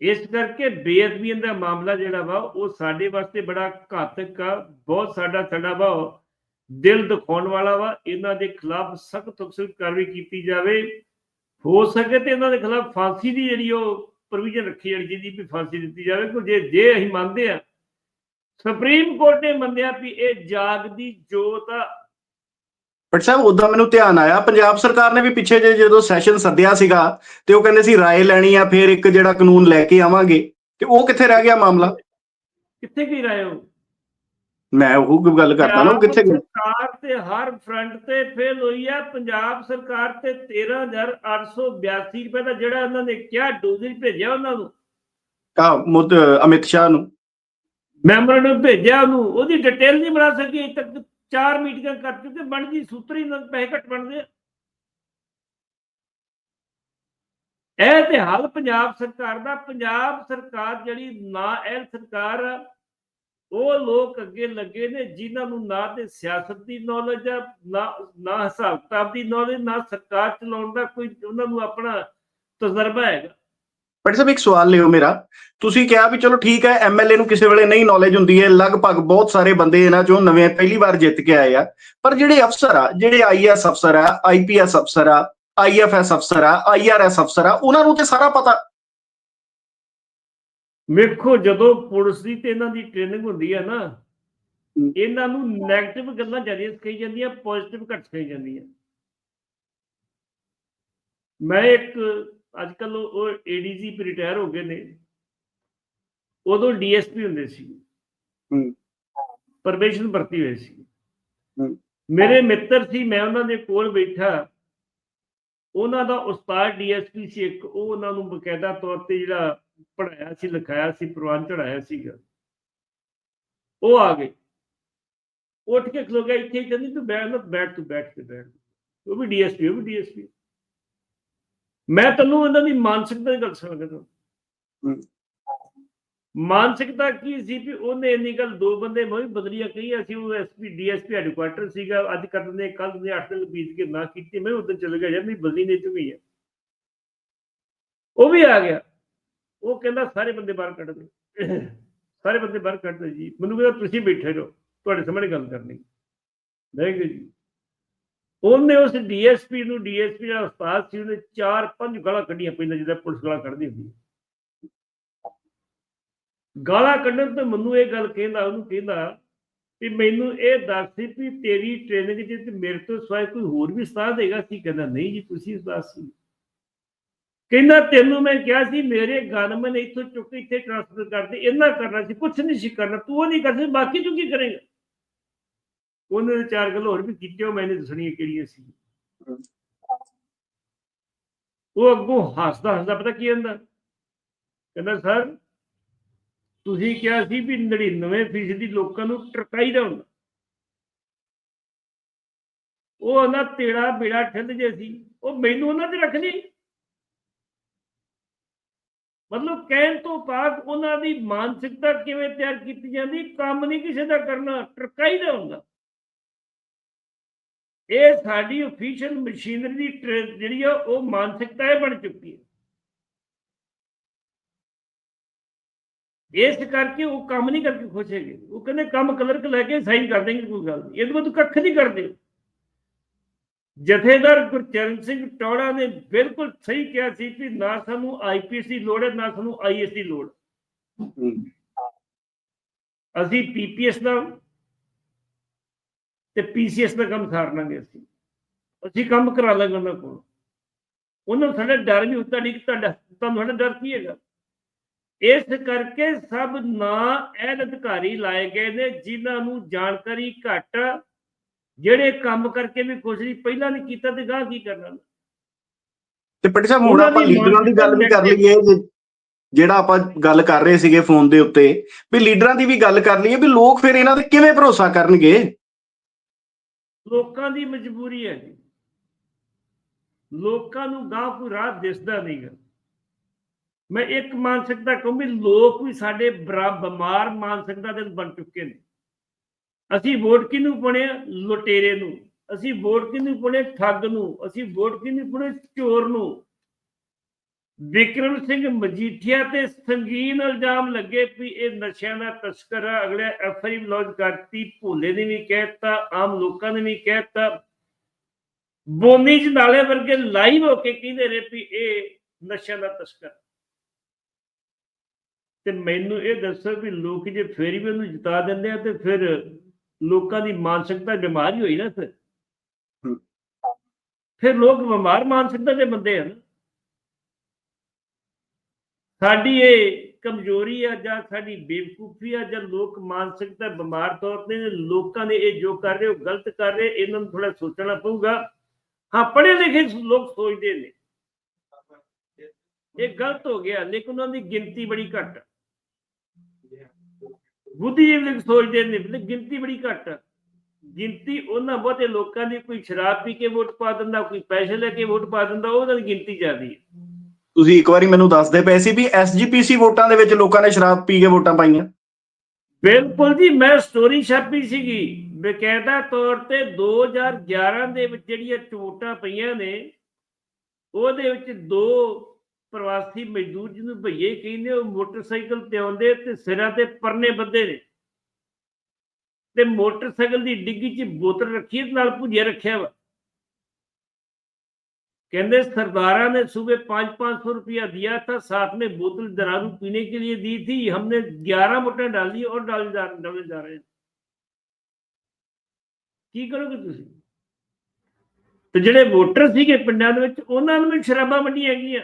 ਇਸ ਕਰਕੇ ਬੇਅਦਬੀਆਂ ਦਾ ਮਾਮਲਾ ਜਿਹੜਾ ਵਾ, ਉਹ ਸਾਡੇ ਵਾਸਤੇ ਬੜਾ ਘਾਤਕ ਆ, ਬਹੁਤ ਸਾਡਾ ਸਾਡਾ ਵਾ ਦਿਲ ਦਿਖਾਉਣ ਵਾਲਾ ਵਾ ਇਹਨਾਂ ਦੇ ਖਿਲਾਫ ਸਖਤ ਤੋਂ ਸਖਤ ਕਾਰਵਾਈ ਕੀਤੀ ਜਾਵੇ। ਹੋ ਸਕੇ ਤੇ ਇਹਨਾਂ ਦੇ ਖਿਲਾਫ ਫਾਂਸੀ ਦੀ ਜਿਹੜੀ ਉਹ ਪ੍ਰੋਵੀਜ਼ਨ ਰੱਖੀ ਜਾਣੀ ਜਿਹਦੀ ਵੀ ਫਾਂਸੀ ਦਿੱਤੀ ਜਾਵੇ ਕਿ ਜੇ ਜੇ ਅਸੀਂ ਮੰਨਦੇ ਆ ਸੁਪਰੀਮ ਕੋਰਟ ਨੇ ਮੰਨਿਆ ਵੀ ਇਹ ਜਾਗਦੀ ਜੋਤ ਆ। ਬਟ ਸਾਹਿਬ ਉਦਾਂ ਮੈਨੂੰ ਧਿਆਨ ਆਇਆ ਪੰਜਾਬ ਸਰਕਾਰ ਨੇ ਵੀ ਪਿੱਛੇ ਜੇ ਜਦੋਂ ਸੈਸ਼ਨ ਸੱਦਿਆ ਸੀਗਾ ਤੇ ਉਹ ਕਹਿੰਦੇ ਸੀ ਰਾਏ ਲੈਣੀ ਆ ਫਿਰ ਇੱਕ ਜਿਹੜਾ ਕਾਨੂੰਨ ਲੈ ਕੇ ਆਵਾਂਗੇ ਤੇ ਉਹ ਕਿੱਥੇ ਰਹਿ ਗਿਆ ਮਾਮਲਾ? ਕਿੱਥੇ ਗਈ ਰਾਏ ਉਹ? ਮੈਂ ਉਹ ਗੱਲ ਕਰਦਾ ਨਾ ਉਹ ਕਿੱਥੇ ਗਿਆ? ਸਰਕਾਰ ਤੇ ਹਰ ਫਰੰਟ ਤੇ ਫੇਲ ਹੋਈ ਹੈ ਪੰਜਾਬ ਸਰਕਾਰ ਤੇ 13882 ਰੁਪਏ ਦਾ ਜਿਹੜਾ ਉਹਨਾਂ ਨੇ ਕਿਹਾ ਡੋਜ਼ਰ ਭੇਜਿਆ ਉਹਨਾਂ ਨੂੰ। ਆ ਮੁੱਦ ਅਮਿਤ ਸ਼ਾਹ ਨੂੰ। ਮੈਂਬਰਾਂ ਨੂੰ ਭੇਜਿਆ ਉਹਨੂੰ। ਉਹਦੀ ਡਿਟੇਲ ਨਹੀਂ ਬਣਾ ਸਕੀ ਅਜੇ ਤੱਕ ਚਾਰ ਮੀਟਿੰਗਾਂ ਕਰ ਚੁੱਕੇ ਬਣਦੀ ਸੂਤਰੀ ਨਾਲ ਪੈਸੇ ਘੱਟ ਬਣਦੇ। ਇਹ ਤੇ ਹਾਲ ਪੰਜਾਬ ਸਰਕਾਰ ਦਾ। ਪੰਜਾਬ ਸਰਕਾਰ ਜਿਹੜੀ ਨਾ ਇਹ ਸਰਕਾਰ ਉਹ ਲੋਕ ਅੱਗੇ ਲੱਗੇ ਨੇ ਜਿਨ੍ਹਾਂ ਨੂੰ ਨਾ ਤੇ ਸਿਆਸਤ ਦੀ ਨੌਲੇਜ ਆ, ਨਾ ਹਿਸਾਬ ਕਿਤਾਬ ਦੀ ਨੌਲੇਜ ਨਾ ਸਰਕਾਰ ਚਲਾਉਣ ਦਾ ਕੋਈ, ਉਹਨਾਂ ਨੂੰ ਆਪਣਾ ਤਜਰਬਾ ਹੈਗਾ। ਬਟ ਸਾਹਿਬ, ਇੱਕ ਸਵਾਲ ਲਿਓ ਮੇਰਾ। ਤੁਸੀਂ ਕਿਹਾ ਵੀ ਚਲੋ ਠੀਕ ਹੈ ਐਮਐਲਏ ਨੂੰ ਕਿਸੇ ਵੇਲੇ ਨਹੀਂ ਨੌਲੇਜ ਹੁੰਦੀ ਹੈ, ਲਗਭਗ ਬਹੁਤ ਸਾਰੇ ਬੰਦੇ ਇਹਨਾਂ ਚੋਂ ਨਵੇਂ ਪਹਿਲੀ ਵਾਰ ਜਿੱਤ ਕੇ ਆਏ ਆ। ਪਰ ਜਿਹੜੇ ਅਫਸਰ ਆ, ਜਿਹੜੇ ਆਈਐਸ ਅਫਸਰ ਆ ਆਈਪੀਐਸ ਅਫਸਰ ਆ ਆਈਐਫਐਸ ਅਫਸਰ ਆ ਆਈਆਰਐਸ ਅਫਸਰ ਆ, ਉਹਨਾਂ ਨੂੰ ਤੇ ਸਾਰਾ ਪਤਾ ਵੇਖੋ ਜਦੋਂ ਪੁਲਿਸ ਦੀ ਤੇ ਇਹਨਾਂ ਦੀ ਟ੍ਰੇਨਿੰਗ ਹੁੰਦੀ ਹੈ ਨਾ। ਇਹਨਾਂ ਨੂੰ 네ਗੇਟਿਵ ਗੱਲਾਂ ਜ਼ਿਆਦਾ ਸਿਖਾਈ ਜਾਂਦੀਆਂ ਪੋਜ਼ਿਟਿਵ ਘੱਟ ਸਿਖਾਈ ਜਾਂਦੀਆਂ ਮੈਂ ਇੱਕ ਅੱਜ ਕੱਲ ਉਹ ਏਡੀਜੀ ਰਿਟਾਇਰ ਹੋ ਗਏ ਨੇ ਉਦੋਂ ਡੀਐਸਪੀ ਹੁੰਦੇ ਸੀ ਹਮ। ਪਰਮੇਸ਼ਨ ਭਰਤੀ ਹੋਏ ਸੀ। ਮੇਰੇ ਮਿੱਤਰ ਸੀ ਮੈਂ ਉਹਨਾਂ ਦੇ ਕੋਲ ਬੈਠਾ ਉਹਨਾਂ ਦਾ ਉਸਤਾਦ ਡੀਐਸਪੀ ਸੀ ਇੱਕ ਉਹ ਉਹਨਾਂ ਨੂੰ ਬਕਾਇਦਾ ਤੌਰ ਤੇ ਜਿਹੜਾ ਪੜਾਇਆ ਸੀ, ਲਿਖਾਇਆ ਸੀ, ਪ੍ਰਵਾਨ ਚੜਾਇਆ ਸੀਗਾ। ਉਹ ਆ ਗਏ। ਉੱਠ ਕੇ ਖਲੋ ਗਿਆ, ਇੱਥੇ ਹੀ ਕਹਿੰਦੀ, ਤੂੰ ਬੈਠ ਨਾ, ਬੈਠ, ਤੂੰ ਬੈਠ ਕੇ ਬੈਠ ਉਹ ਵੀ ਡੀਐਸਪੀ ਉਹ ਵੀ ਡੀਐਸਪੀ ਮੈਂ ਤੈਨੂੰ ਉਹਨਾਂ ਦੀ ਮਾਨਸਿਕਤਾ ਦੀ ਗੱਲ ਸੁਣਾ ਹਮ। ਮਾਨਸਿਕਤਾ ਕੀ ਸੀ ਵੀ ਉਹਨੇ ਇੰਨੀ ਗੱਲ ਦੋ ਬੰਦੇ ਮੈਂ ਵੀ ਬਦਲੀਆਂ ਕਹੀ ਅਸੀਂ ਉਹ ਐਸਪੀ ਡੀਐਸਪੀ ਹੈਡਕੁਆਟਰ ਸੀਗਾ, ਅੱਜ ਕਰਨ ਦੇ ਕੱਲ ਦੇ 8 ਦਿਨ ਬੀਤ ਕੇ ਨਾ ਕੀਤੀ, ਮੈਂ ਉਦੋਂ ਚਲੇ ਗਿਆ, ਯਾਰ ਮੇਰੀ ਬਦਲੀ ਨਹੀਂ ਚੁਗੀ ਹੈ ਉਹ ਵੀ ਆ ਗਿਆ। ਉਹ ਕਹਿੰਦਾ ਸਾਰੇ ਬੰਦੇ ਬਾਹਰ ਕੱਢ ਦੇ। ਸਾਰੇ ਬੰਦੇ ਬਾਹਰ ਕੱਢ ਦੇ ਜੀ। ਮੈਨੂੰ ਕਹਿੰਦਾ ਤੁਸੀਂ ਬੈਠੇ ਰਹੋ, ਤੁਹਾਡੇ ਸਾਹਮਣੇ ਗੱਲ ਕਰਨੀ। ਮੈਂ ਜੀ। ਉਹਨੇ ਉਸ ਡੀਐਸਪੀ ਨੂੰ, ਡੀਐਸਪੀ ਜਿਹੜਾ ਉਸਤਾਦ ਸੀ, ਉਹਨੇ ਚਾਰ ਪੰਜ ਗਾਲਾਂ ਕੱਢੀਆਂ ਪਹਿਲਾਂ ਜਿੱਦਾਂ ਪੁਲਿਸ ਗਾਲਾਂ ਕੱਢਦੀ ਹੁੰਦੀ ਗਾਲਾਂ ਕੱਢਣ ਤੇ ਮੈਨੂੰ ਇਹ ਗੱਲ ਕਹਿੰਦਾ, ਉਹਨੂੰ ਕਹਿੰਦਾ ਵੀ ਮੈਨੂੰ ਇਹ ਦੱਸ ਸੀ ਵੀ ਤੇਰੀ ਟ੍ਰੇਨਿੰਗ ਚ ਮੇਰੇ ਤੋਂ ਸਿਵਾਏ ਕੋਈ ਹੋਰ ਵੀ ਉਸਤਾਦ ਹੈਗਾ ਸੀ? ਕਹਿੰਦਾ, ਨਹੀਂ ਜੀ, ਤੁਸੀਂ ਉਸਤਾਦ ਸੀ। ਕਹਿੰਦਾ, ਤੈਨੂੰ ਮੈਂ ਕਿਹਾ ਸੀ, ਮੇਰੇ ਗਨਮਨ ਇੱਥੋਂ ਚੁੱਕ ਕੇ ਇੱਥੇ ਟ੍ਰਾਂਸਫਰ ਕਰ ਦੇ ਇੰਨਾ ਕਰਨਾ ਸੀ, ਕੁਛ ਨਹੀਂ ਸੀ ਕਰਨਾ, ਤੂੰ ਉਹ ਨਹੀਂ ਕਰ ਬਾਕੀ ਤੂੰ ਕੀ ਕਰੇਗਾ? ਉਹਨਾਂ ਨੇ ਚਾਰ ਗੱਲ ਹੋਰ ਵੀ ਕੀਤੀਆਂ, ਉਹ ਮੈਨੇ ਦੱਸਣੀਆਂ ਕਿਹੜੀਆਂ ਸੀ। ਉਹ ਅੱਗੋਂ ਹੱਸਦਾ ਹੱਸਦਾ ਪਤਾ ਕੀ ਕਹਿੰਦਾ ਕਹਿੰਦਾ, ਸਰ, ਤੁਸੀਂ ਕਿਹਾ ਸੀ ਵੀ 99% ਲੋਕਾਂ ਨੂੰ ਟਰਕਾਈਦਾ ਹੁੰਦਾ। ਉਹ ਨਾ ਤੇੜਾ ਬੇੜਾ ਠੰਡ ਜੇ ਸੀ, ਉਹ ਮੈਨੂੰ ਉਹਨਾਂ ਤੇ ਰੱਖ ਮਤਲਬ ਕਹਿਣ ਤੋਂ ਬਾਅਦ ਉਹਨਾਂ ਦੀ ਮਾਨਸਿਕਤਾ ਕਿਵੇਂ ਤਿਆਰ ਕੀਤੀ ਜਾਂਦੀ, ਕੰਮ ਨਹੀਂ ਕਿਸੇ ਦਾ ਕਰਨਾ ਟਰਕਾਈਦਾ ਹੁੰਦਾ। ਇਹ ਸਾਡੀ ਅਫੀਸ਼ੀਅਲ ਮਸ਼ੀਨਰੀ ਦੀ ਟ੍ਰੇ- ਜਿਹੜੀ ਆ, ਉਹ ਮਾਨਸਿਕਤਾ ਇਹ ਬਣ ਚੁੱਕੀ ਹੈ। ਇਸ ਕਰਕੇ ਉਹ ਕੰਮ ਨਹੀਂ ਕਰਕੇ ਖੁਸ਼ ਹੈਗੇ। ਉਹ ਕਹਿੰਦੇ, ਕੰਮ ਕਲਰਕ ਲੈ ਕੇ ਸਾਈਨ ਕਰ ਦੇਣਗੇ, ਕੋਈ ਗੱਲ ਨਹੀਂ। ਇਹਦੇ ਬਾਅਦ ਕੱਖ ਨਹੀਂ ਕਰਦੇ। ਜਥੇਦਾਰ ਗੁਰਚਰਨ ਸਿੰਘ ਟੌੜਾ ਨੇ ਬਿਲਕੁਲ ਸਹੀ ਕਿਹਾ ਸੀ ਕਿ ਨਾ ਸਾਨੂੰ ਆਈਪੀਐਸ ਦੀ ਲੋੜ ਹੈ ਨਾ ਸਾਨੂੰ ਆਈਐਸ ਦੀ ਲੋੜ। ਹਮ, ਅਸੀਂ ਪੀਪੀਐਸ ਦਾ ਤੇ ਪੀਸੀਐਸ ਦਾ ਕੰਮ ਸਾਰ ਲਾਂਗੇ ਅਸੀਂ। ਅਸੀਂ ਕੰਮ ਕਰਾ ਲਾਂਗੇ ਉਹਨਾਂ ਕੋਲ। ਉਹਨਾਂ ਨੂੰ ਸਾਡਾ ਡਰ ਵੀ ਹੁੰਦਾ ਨਹੀਂ ਕਿ ਤੁਹਾਡਾ ਤੁਹਾਨੂੰ ਸਾਡਾ ਡਰ ਕੀ ਹੈਗਾ? ਇਸ ਕਰਕੇ ਸਭ ਨਾ ਐਨ ਅਧਿਕਾਰੀ ਲਾਏ ਗਏ ਨੇ ਜਿਨ੍ਹਾਂ ਨੂੰ ਜਾਣਕਾਰੀ ਘੱਟ ਆ, ਜਿਹੜੇ ਕੰਮ ਕਰਕੇ ਵੀ ਕੁਛ ਨਹੀਂ ਪਹਿਲਾਂ ਨਹੀਂ ਕੀਤਾ ਤੇ ਗਾਹ ਕੀ ਕਰਨਾ? ਤੇ ਪਟੀ ਸਾਹਿਬ ਹੁਣ ਆਪਾਂ ਲੀਡਰਾਂ ਦੀ ਗੱਲ ਵੀ ਕਰ ਲਈਏ ਜਿਹੜਾ ਆਪਾਂ ਗੱਲ ਕਰ ਰਹੇ ਸੀਗੇ ਫੋਨ ਦੇ ਉੱਤੇ ਵੀ ਲੀਡਰਾਂ ਦੀ ਵੀ ਗੱਲ ਕਰ ਲਈਏ ਵੀ ਲੋਕ ਫਿਰ ਇਹਨਾਂ ਤੇ ਕਿਵੇਂ ਭਰੋਸਾ ਕਰਨਗੇ? ਲੋਕਾਂ ਦੀ ਮਜਬੂਰੀ ਹੈ ਜੀ। ਲੋਕਾਂ ਨੂੰ ਗਾਹ ਕੋਈ ਰਾਹ ਦਿਸਦਾ ਨਹੀਂਗਾ ਮੈਂ ਇੱਕ ਮਾਨਸਿਕਤਾ ਕਹੂੰ ਵੀ ਲੋਕ ਵੀ ਸਾਡੇ ਬਰਾ- ਬਿਮਾਰ ਮਾਨਸਿਕਤਾ ਦੇ ਬਣ ਚੁੱਕੇ ਨੇ। ਅਸੀਂ ਵੋਟ ਕਿਹਨੂੰ ਪਾਉਣੇ ਲੁਟੇਰੇ ਨੂੰ। ਅਸੀਂ ਵੋਟ ਕਿਹਨੂੰ ਪਾਉਣੇ? ਠੱਗ ਨੂੰ। ਅਸੀਂ ਵੋਟ ਕਿਹਨੂੰ ਪਾਉਣੇ? ਚੋਰ ਨੂੰ। ਵਿਕਰਮ ਸਿੰਘ ਮਜੀਠੀਆ ਤੇ ਸੰਗੀਨ ਇਲਜ਼ਾਮ ਲੱਗੇ ਵੀ ਇਹ ਨਸ਼ਿਆਂ ਦਾ ਤਸਕਰ ਅਗਲੇ ਐਫ ਆਈ ਕਰਤੀ, ਭੋਲੇ ਨੇ ਵੀ ਕਹਿਤਾ ਆਮ ਲੋਕਾਂ ਨੇ ਵੀ ਕਹਿਤਾ ਬੋਨੀ ਚ ਨਾਲੇ ਵਰਗੇ ਲਾਈਵ ਹੋ ਕੇ ਕਹਿੰਦੇ ਰਹੇ ਵੀ ਇਹ ਨਸ਼ਿਆਂ ਦਾ ਤਸਕਰ। ਤੇ ਮੈਨੂੰ ਇਹ ਦੱਸੋ ਵੀ ਲੋਕ ਜੇ ਫੇਰ ਵੀ ਉਹਨੂੰ ਜਿਤਾ ਦਿੰਦੇ ਆ ਤੇ ਫਿਰ ਲੋਕਾਂ ਦੀ ਮਾਨਸਿਕਤਾ ਬਿਮਾਰੀ ਹੋਈ ਨਾ ਫਿਰ। ਫਿਰ ਲੋਕ ਬਿਮਾਰ ਮਾਨਸਿਕਤਾ ਦੇ ਬੰਦੇ ਹਨ ਸਾਡੀ ਇਹ ਕਮਜ਼ੋਰੀ ਆ ਜਾਂ ਸਾਡੀ ਬੇਵਕੂਫੀ ਆ ਜਾਂ ਲੋਕ ਮਾਨਸਿਕਤਾ ਬਿਮਾਰ ਤੌਰ ਤੇ ਲੋਕਾਂ ਨੇ ਇਹ ਜੋ ਕਰ ਰਹੇ ਉਹ ਗਲਤ ਕਰ ਰਹੇ ਇਹਨਾਂ ਨੂੰ ਥੋੜਾ ਸੋਚਣਾ ਪਊਗਾ ਹਾਂ ਪੜ੍ਹੇ ਲਿਖੇ ਲੋਕ ਸੋਚਦੇ ਨੇ ਇਹ ਗਲਤ ਹੋ ਗਿਆ ਲੇਕਿਨ ਉਹਨਾਂ ਦੀ ਗਿਣਤੀ ਬੜੀ ਘੱਟ। ਬੁੱਧੀਜੀਵੀ ਸੋਚਦੇ ਨੇ ਲੇਕਿਨ ਗਿਣਤੀ ਬੜੀ ਘੱਟ। ਗਿਣਤੀ ਉਹਨਾਂ ਬਹੁਤੇ ਲੋਕਾਂ ਦੀ ਕੋਈ ਸ਼ਰਾਬ ਪੀ ਕੇ ਵੋਟ ਪਾ ਦਿੰਦਾ ਕੋਈ ਪੈਸੇ ਲੈ ਕੇ ਵੋਟ ਪਾ ਦਿੰਦਾ ਉਹਨਾਂ ਦੀ ਗਿਣਤੀ ਜ਼ਿਆਦੀ ਹੈ ਤੁਸੀਂ ਇੱਕ ਵਾਰੀ ਮੈਨੂੰ ਦੱਸਦੇ ਪਏ ਸੀ ਵੀ ਐਸਜੀਪੀਸੀ ਵੋਟਾਂ ਦੇ ਵਿੱਚ ਲੋਕਾਂ ਨੇ ਸ਼ਰਾਬ ਪੀ ਕੇ ਵੋਟਾਂ ਪਾਈਆਂ? ਬਿਲਕੁਲ ਜੀ ਮੈਂ ਸਟੋਰੀ ਛਾਪੀ ਸੀਗੀ। ਬਕਾਇਦਾ ਤੌਰ ਤੇ 2011 ਦੇ ਵਿੱਚ ਜਿਹੜੀਆਂ ਚੋਟਾਂ ਪਈਆਂ ਨੇ ਉਹਦੇ ਵਿੱਚ ਦੋ ਪ੍ਰਵਾਸੀ ਮਜ਼ਦੂਰ ਜਿਹਨੂੰ ਭਈਏ ਕਹਿੰਦੇ ਉਹ ਮੋਟਰਸਾਈਕਲ ਤੇ ਆਉਂਦੇ ਤੇ ਸਿਰਾਂ ਤੇ ਪਰਨੇ ਬੱਧੇ ਨੇ ਤੇ ਮੋਟਰਸਾਈਕਲ ਦੀ ਡਿੱਗੀ 'ਚ ਬੋਤਲ ਰੱਖੀ ਤੇ ਨਾਲ ਭੁਜੀਆ ਰੱਖਿਆ ਵਾ कहते सरदारा ने सुबह पाँच पाँच सौ रुपया दिया था साथ में बोतल दरारू पीने के लिए दी थी हमने ग्यारह बोतलें डाली और डाले जा डाले जा रहे हैं ਕੀ ਕਰੋਗੇ ਤੁਸੀਂ ਤੇ ਜਿਹੜੇ ਵੋਟਰ ਸੀਗੇ ਪਿੰਡਾਂ ਦੇ ਵਿੱਚ ਉਹਨਾਂ ਨੂੰ ਵੀ ਸ਼ਰਾਬਾਂ ਵੰਡੀਆਂ ਗਈਆਂ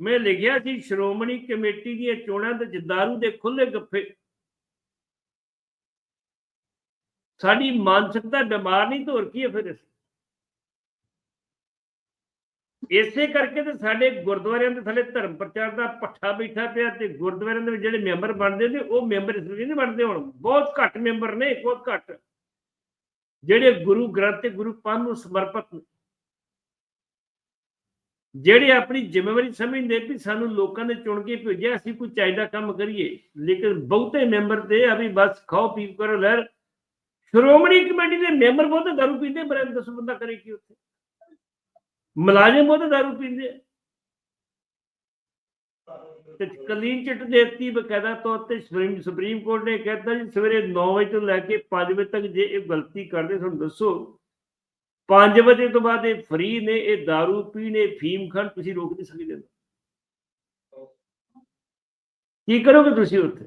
ਮੈਂ ਲਿਖਿਆ ਸੀ, ਸ਼੍ਰੋਮਣੀ ਕਮੇਟੀ ਦੀਆਂ ਚੋਣਾਂ ਤੇ ਜਦਾਰੂ ਦੇ ਖੁੱਲੇ ਗੱਫੇ। ਸਾਡੀ ਮਾਨਸਿਕਤਾ ਬਿਮਾਰ ਨਹੀਂ ਧੋਰ ਕੀ ਹੈ ਫਿਰ ਇਸੇ? ਕਰਕੇ ਤੇ ਸਾਡੇ ਗੁਰਦੁਆਰਿਆਂ ਦੇ ਥੱਲੇ ਧਰਮ ਪ੍ਰਚਾਰ ਦਾ ਪੱਠਾ ਬੈਠਾ ਪਿਆ ਤੇ ਗੁਰਦੁਆਰਿਆਂ ਦੇ ਜਿਹੜੇ ਮੈਂਬਰ ਬਣਦੇ ਨੇ, ਉਹ ਮੈਂਬਰ ਇਸ ਲਈ ਨਹੀਂ ਬਣਦੇ ਹੁਣ। ਬਹੁਤ ਘੱਟ ਮੈਂਬਰ ਨੇ, ਬਹੁਤ ਘੱਟ। ਜਿਹੜੇ ਗੁਰੂ ਗ੍ਰੰਥ ਤੇ ਗੁਰੂ ਪੰਥ ਨੂੰ ਸਮਰਪਿਤ ਨੇ। ਜਿਹੜੇ ਆਪਣੀ ਜ਼ਿੰਮੇਵਾਰੀ ਸਮਝਦੇ ਵੀ ਸਾਨੂੰ ਲੋਕਾਂ ਨੇ ਚੁਣ ਕੇ ਭੇਜਿਆ, ਅਸੀਂ ਕੋਈ ਚਾਹੀਦਾ ਕੰਮ ਕਰੀਏ। ਲੇਕਿਨ ਬਹੁਤੇ ਮੈਂਬਰ ਤੇ ਆ ਵੀ ਬਸ ਖਾਓ, ਪੀਓ, ਕਰੋ, ਲਹਿਰ। ਸ਼੍ਰੋਮਣੀ ਕਮੇਟੀ ਦੇ ਮੈਂਬਰ ਬਹੁਤੇ ਦਾਰੂ ਪੀਂਦੇ ਪਰ ਦੱਸੋ ਬੰਦਾ ਕਰੇ ਕੀ ਉੱਥੇ? ਮੁਲਾਜ਼ਮ ਬਹੁਤੇ ਦਾਰੂ ਪੀਂਦੇ। ਤੇ ਕਲੀਨ ਚਿੱਟ ਦੇਤੀ ਬਕਾਇਦਾ ਤੌਰ ਤੇ ਸੁਪਰੀਮ ਸੁਪਰੀਮ ਕੋਰਟ ਨੇ ਕਹਿਤਾ ਜੀ, ਸਵੇਰੇ 9 ਵਜੇ ਤੋਂ ਲੈ ਕੇ 5 ਵਜੇ ਤੱਕ ਜੇ ਇਹ ਗਲਤੀ ਕਰਦੇ, ਤੁਹਾਨੂੰ ਦੱਸੋ। 5 ਵਜੇ ਤੋਂ ਬਾਅਦ ਇਹ ਫ੍ਰੀ ਨੇ ਇਹ दारू ਪੀਣੇ ਫੀਮ ਖਾਣ ਤੁਸੀਂ ਰੋਕ ਨਹੀਂ ਸਕਦੇ। ਕੀ ਕਰੋਗੇ ਤੁਸੀਂ ਉੱਥੇ?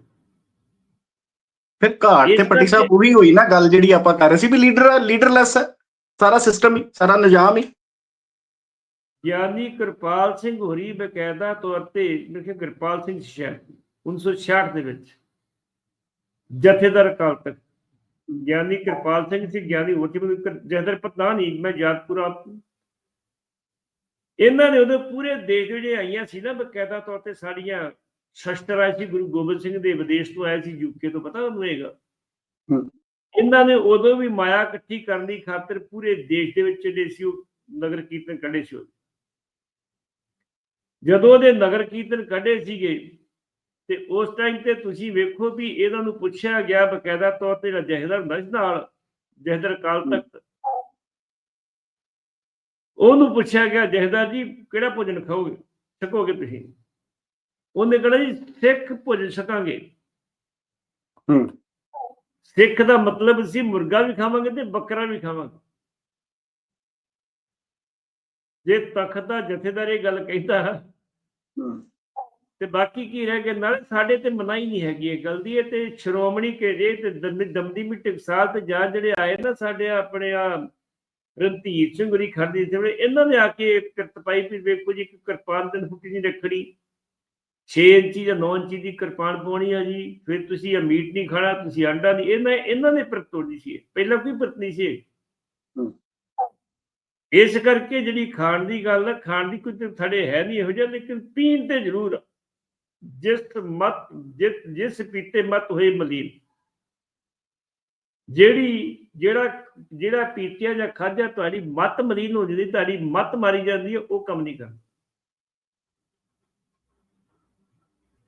ਫਿਰ ਘਾਟ ਤੇ ਪੱਟੀ ਸਾਹਿਬ ਉਹੀ ਹੋਈ ਨਾ ਗੱਲ ਜਿਹੜੀ ਆਪਾਂ ਕਰ ਰਹੇ ਸੀ ਵੀ ਲੀਡਰ ਲੀਡਰਲੈਸ ਹੈ ਸਾਰਾ ਸਿਸਟਮ ਹੀ ਸਾਰਾ ਨਿਜ਼ਾਮ ਹੀ। ਗਿਆਨੀ ਕਿਰਪਾਲ ਸਿੰਘ ਹੋਰੀ ਬਕਾਇਦਾ ਤੌਰ ਤੇ ਮੇਰੇ ਕਿਰਪਾਲ ਸਿੰਘ ਸ਼ਹਿਰ 1966 ਦੇ ਵਿੱਚ ਜਥੇਦਾਰ ਅਕਾਲ ਤੱਕ ਗਿਆਨੀ ਕਿਰਪਾਲ ਸਿੰਘ ਸੀ ਗਿਆਨੀ ਹੋਰ ਇੱਕ ਜਥੇਦਾਰ ਪਤਾ ਨਹੀਂ ਮੈਂ ਯਾਦ ਪੂਰਾ ਇਹਨਾਂ ਨੇ ਉਹਦੇ ਪੂਰੇ ਦੇਸ਼ ਜਿਹੜੇ ਆਈਆਂ ਸੀ ਨਾ ਬਕਾਇਦਾ ਤੌਰ ਤੇ ਸਾਡੀਆਂ ਸ਼ਸਤਰ ਆਏ ਸੀ ਗੁਰੂ ਗੋਬਿੰਦ ਸਿੰਘ ਦੇ ਵਿਦੇਸ਼ ਤੋਂ ਆਏ ਸੀ ਯੂਕੇ ਤੋਂ ਪਤਾ ਉਹਨੂੰ ਹੈਗਾ। ਇਹਨਾਂ ਨੇ ਉਦੋਂ ਵੀ ਮਾਇਆ ਇਕੱਠੀ ਕਰਨ ਦੀ ਖਾਤਰ ਪੂਰੇ ਦੇਸ਼ ਦੇ ਵਿੱਚ ਜਿਹੜੇ ਸੀ ਉਹ ਨਗਰ ਕੀਰਤਨ ਕੱਢੇ ਸੀ। ਜਦੋਂ ਉਹਦੇ ਨਗਰ ਕੀਰਤਨ ਕੱਢੇ ਸੀਗੇ ਤੇ ਉਸ ਟਾਈਮ ਤੇ ਤੁਸੀਂ ਵੇਖੋ ਵੀ ਇਹਨਾਂ ਨੂੰ ਪੁੱਛਿਆ ਗਿਆ ਬਕਾਇਦਾ ਤੌਰ ਤੇ ਜਿਹੜਾ ਜਹਦਰ ਹੁੰਦਾ ਸੀ ਨਾਲ ਜਹਦਰ ਕਾਲ ਤੱਕ ਉਹਨੂੰ ਪੁੱਛਿਆ ਗਿਆ ਜਹਦਰ ਜੀ ਕਿਹੜਾ ਭੋਜਨ ਖਾਓਗੇ? ਛਕੋਗੇ ਤੁਸੀਂ? ਉਹਨੇ ਕਿਹਾ ਜੀ ਸਿੱਖ ਭੋਜਨ ਛਕਾਂਗੇ। ਹੂੰ। ਸਿੱਖ ਦਾ ਮਤਲਬ ਸੀ ਮੁਰਗਾ ਵੀ ਖਾਵਾਂਗੇ ਤੇ ਬੱਕਰਾ ਵੀ ਖਾਵਾਂਗੇ। ਜੇ ਤਖਤ ਦਾ ਜਥੇਦਾਰ ਇਹ ਗੱਲ ਕਹਿੰਦਾ ਤੇ ਬਾਕੀ ਕੀ ਰਹਿ ਗਿਆ ਨਾਲੇ ਸਾਡੇ ਤੇ ਮਨਾਈ ਨਹੀਂ ਹੈਗੀ ਇਹ ਗੱਲ ਦੀ ਤੇ ਸ਼੍ਰੋਮਣੀ ਕੇ ਜੇ ਤੇ ਦਮ- ਦਮਦੀ ਮਿੱਟੀ ਟਕਸਾਲ ਤੇ ਜਾਂ ਜਿਹੜੇ ਆਏ ਨਾ ਸਾਡੇ ਆਪਣੇ ਆ ਰਣਧੀਰ ਸਿੰਘ ਹੋਰੀ ਖੜਦੀ ਸੀ ਇਹਨਾਂ ਨੇ ਆ ਕੇ ਕਿਰਤਪਾਈ ਵੀ ਵੇਖੋ ਜੀ ਇੱਕ ਕਿਰਪਾਨ ਦਿਨ ਫੁੱਟੀ ਨਹੀਂ ਰੱਖਣੀ 6 ਇੰਚੀ ਜਾਂ 9 ਇੰਚੀ ਦੀ ਕਿਰਪਾਨ ਪਾਉਣੀ ਆ ਜੀ ਫਿਰ ਤੁਸੀਂ ਇਹ ਮੀਟ ਨਹੀਂ ਖਾਣਾ ਤੁਸੀਂ ਅੰਡਾ ਨਹੀਂ ਇਹਨਾਂ ਇਹਨਾਂ ਨੇ ਪ੍ਰਤ ਤੋੜੀ ਸੀ। ਪਹਿਲਾਂ ਕੋਈ ਪ੍ਰਤ ਨਹੀਂ ਸੀ। ਇਸ ਕਰਕੇ ਜਿਹੜੀ ਖਾਣ ਦੀ ਗੱਲ ਹੈ ਖਾਣ ਦੀ ਕੋਈ ਸਾਡੇ ਹੈ ਨਹੀਂ ਇਹੋ ਜਿਹਾ ਲੇਕਿਨ ਪੀਣ ਤੇ ਜ਼ਰੂਰ ਆ। ਜਿਸ ਮਤ, ਜਿਸ ਜਿਸ ਪੀਤੇ ਮਤ ਹੋਏ ਮਲੀਨ। ਜਿਹੜੀ, ਜਿਹੜਾ ਜਿਹੜਾ ਪੀਤਿਆ ਜਾਂ ਖਾਧਿਆ ਤੁਹਾਡੀ ਮਤ ਮਲੀਨ ਹੋ ਜਾਂਦੀ, ਤੁਹਾਡੀ ਮਤ ਮਾਰੀ ਜਾਂਦੀ ਹੈ, ਉਹ ਕੰਮ ਨਹੀਂ ਕਰਦਾ।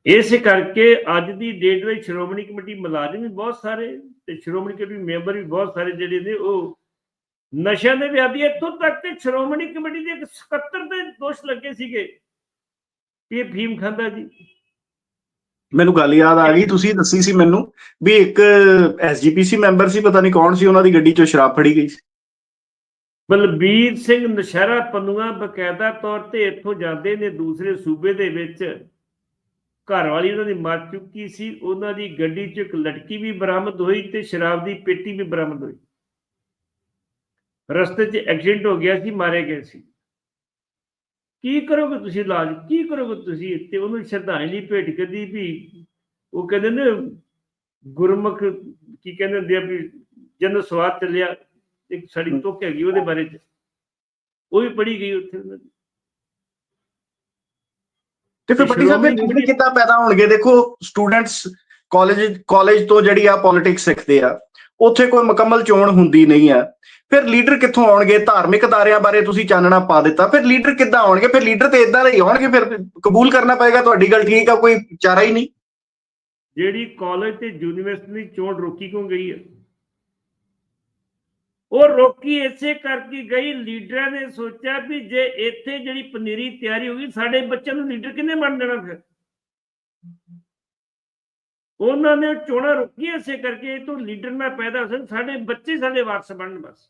ਇਸੇ ਕਰਕੇ ਅੱਜ ਦੀ ਡੇਟ ਵਿੱਚ ਸ਼੍ਰੋਮਣੀ ਕਮੇਟੀ ਮੁਲਾਜ਼ਮ ਵੀ ਬਹੁਤ ਸਾਰੇ ਤੇ ਸ਼੍ਰੋਮਣੀ ਕਮੇਟੀ ਮੈਂਬਰ ਵੀ ਬਹੁਤ ਸਾਰੇ ਜਿਹੜੇ ਨੇ, ਉਹ ਨਸ਼ਿਆਂ ਦੇ ਵਿਆਦੀ ਇੱਥੋਂ ਤੱਕ ਤੇ ਸ਼੍ਰੋਮਣੀ ਕਮੇਟੀ ਦੇ ਇੱਕ ਸਕੱਤਰ ਦੇ ਦੋਸ਼ ਲੱਗੇ ਸੀਗੇ। ਵੀ ਇਹ ਫੀਮ ਖਾਂਦਾ ਜੀ। ਮੈਨੂੰ ਗੱਲ ਯਾਦ ਆ ਗਈ, ਤੁਸੀਂ ਦੱਸੀ ਸੀ ਮੈਨੂੰ ਵੀ ਇੱਕ ਐਸਜੀਪੀਸੀ ਮੈਂਬਰ ਸੀ, ਪਤਾ ਨਹੀਂ ਕੌਣ ਸੀ, ਉਹਨਾਂ ਦੀ ਗੱਡੀ ਚੋਂ ਸ਼ਰਾਬ ਫੜੀ ਗਈ ਸੀ। ਬਲਬੀਰ ਸਿੰਘ ਨਸ਼ਹਿਰਾ ਪੰਨੂਆ ਬਕਾਇਦਾ ਤੌਰ ਤੇ ਇੱਥੋਂ ਜਾਂਦੇ ਨੇ, ਦੂਸਰੇ ਸੂਬੇ ਦੇ ਵਿੱਚ। ਘਰ ਵਾਲੀ ਉਹਨਾਂ ਦੀ ਮਰ ਚੁੱਕੀ ਸੀ, ਉਹਨਾਂ ਦੀ ਗੱਡੀ 'ਚ ਇੱਕ ਲੜਕੀ ਵੀ ਬਰਾਮਦ ਹੋਈ ਤੇ ਸ਼ਰਾਬ ਦੀ ਪੇਟੀ ਵੀ ਬਰਾਮਦ ਹੋਈ। ਰਸਤੇ 'ਚ ਐਕਸੀਡੈਂਟ ਹੋ ਗਿਆ ਸੀ, ਮਾਰੇ ਗਏ ਸੀ। ਕੀ ਕਰੋਗੇ ਤੁਸੀਂ ਇਲਾਜ? ਕੀ ਕਰੋਗੇ ਤੁਸੀਂ? ਤੇ ਉਹਨੂੰ ਸ਼ਰਧਾਂਜਲੀ ਭੇਟ ਕਰਦੀ ਵੀ ਉਹ ਕਹਿੰਦੇ ਨੇ ਗੁਰਮੁਖ ਕੀ ਕਹਿੰਦੇ ਹੁੰਦੇ ਆ ਵੀ ਜਨ ਸਵਾਦ ਚੱਲਿਆ ਇੱਕ ਸਾਡੀ ਤੁਕ ਹੈਗੀ ਉਹਦੇ ਬਾਰੇ ਚ। ਉਹ ਵੀ ਪੜੀ ਗਈ ਉੱਥੇ। ਉਹਨਾਂ ਦੀ। ਤੇ ਫਿਰ ਪੱਟੀ ਸਾਹਿਬ ਇਹ ਕਿੱਦਾਂ ਪੈਦਾ ਹੋਣਗੇ? ਦੇਖੋ ਸਟੂਡੈਂਟਸ ਕਾਲਜ ਕਾਲਜ ਤੋਂ ਜਿਹੜੀ ਆ ਪੋਲਿਟਿਕਸ ਸਿੱਖਦੇ ਆ ਉੱਥੇ ਕੋਈ ਮੁਕੰਮਲ ਚੋਣ ਹੁੰਦੀ ਨਹੀਂ ਹੈ। ਫਿਰ ਲੀਡਰ ਕਿੱਥੋਂ ਆਉਣਗੇ? ਧਾਰਮਿਕ ਅਦਾਰਿਆਂ ਬਾਰੇ ਤੁਸੀਂ ਚਾਨਣਾ ਪਾ ਦਿੱਤਾ। ਫਿਰ ਲੀਡਰ ਕਿੱਦਾਂ ਆਉਣਗੇ? ਫਿਰ ਲੀਡਰ ਤੇ ਇਦਾਂ ਦੇ ਹੀ ਆਉਣਗੇ, ਫਿਰ ਕਬੂਲ ਕਰਨਾ ਪਏਗਾ ਤੁਹਾਡੀ ਗੱਲ ਠੀਕ ਆ, ਕੋਈ ਚਾਰਾ ਹੀ ਨਹੀਂ। ਜਿਹੜੀ ਕਾਲਜ ਤੇ ਯੂਨੀਵਰਸਿਟੀ ਦੀ ਚੋਣ ਰੋਕੀ ਕਿਉਂ ਗਈ ਹੈ? ਉਹ ਰੋਕੀ ਇਸੇ ਕਰਕੇ ਗਈ, ਲੀਡਰਾਂ ਨੇ ਸੋਚਿਆ ਵੀ ਜੇ ਇੱਥੇ ਜਿਹੜੀ ਪਨੀਰੀ ਤਿਆਰੀ ਹੋ ਗਈ, ਸਾਡੇ ਬੱਚਿਆਂ ਨੂੰ ਲੀਡਰ ਕਿੰਨੇ ਬਣ ਦੇਣਾ ਫਿਰ? ਉਹਨਾਂ ਨੇ ਚੋਣਾਂ ਰੋਕੀ ਇਸੇ ਕਰਕੇ ਇਹ ਤੋਂ ਲੀਡਰ ਨਾ ਪੈਦਾ ਹੋ ਸਕਣ ਸਾਡੇ ਬੱਚੇ ਸਾਡੇ ਵਾਰਸ ਬਣਨ ਬਸ।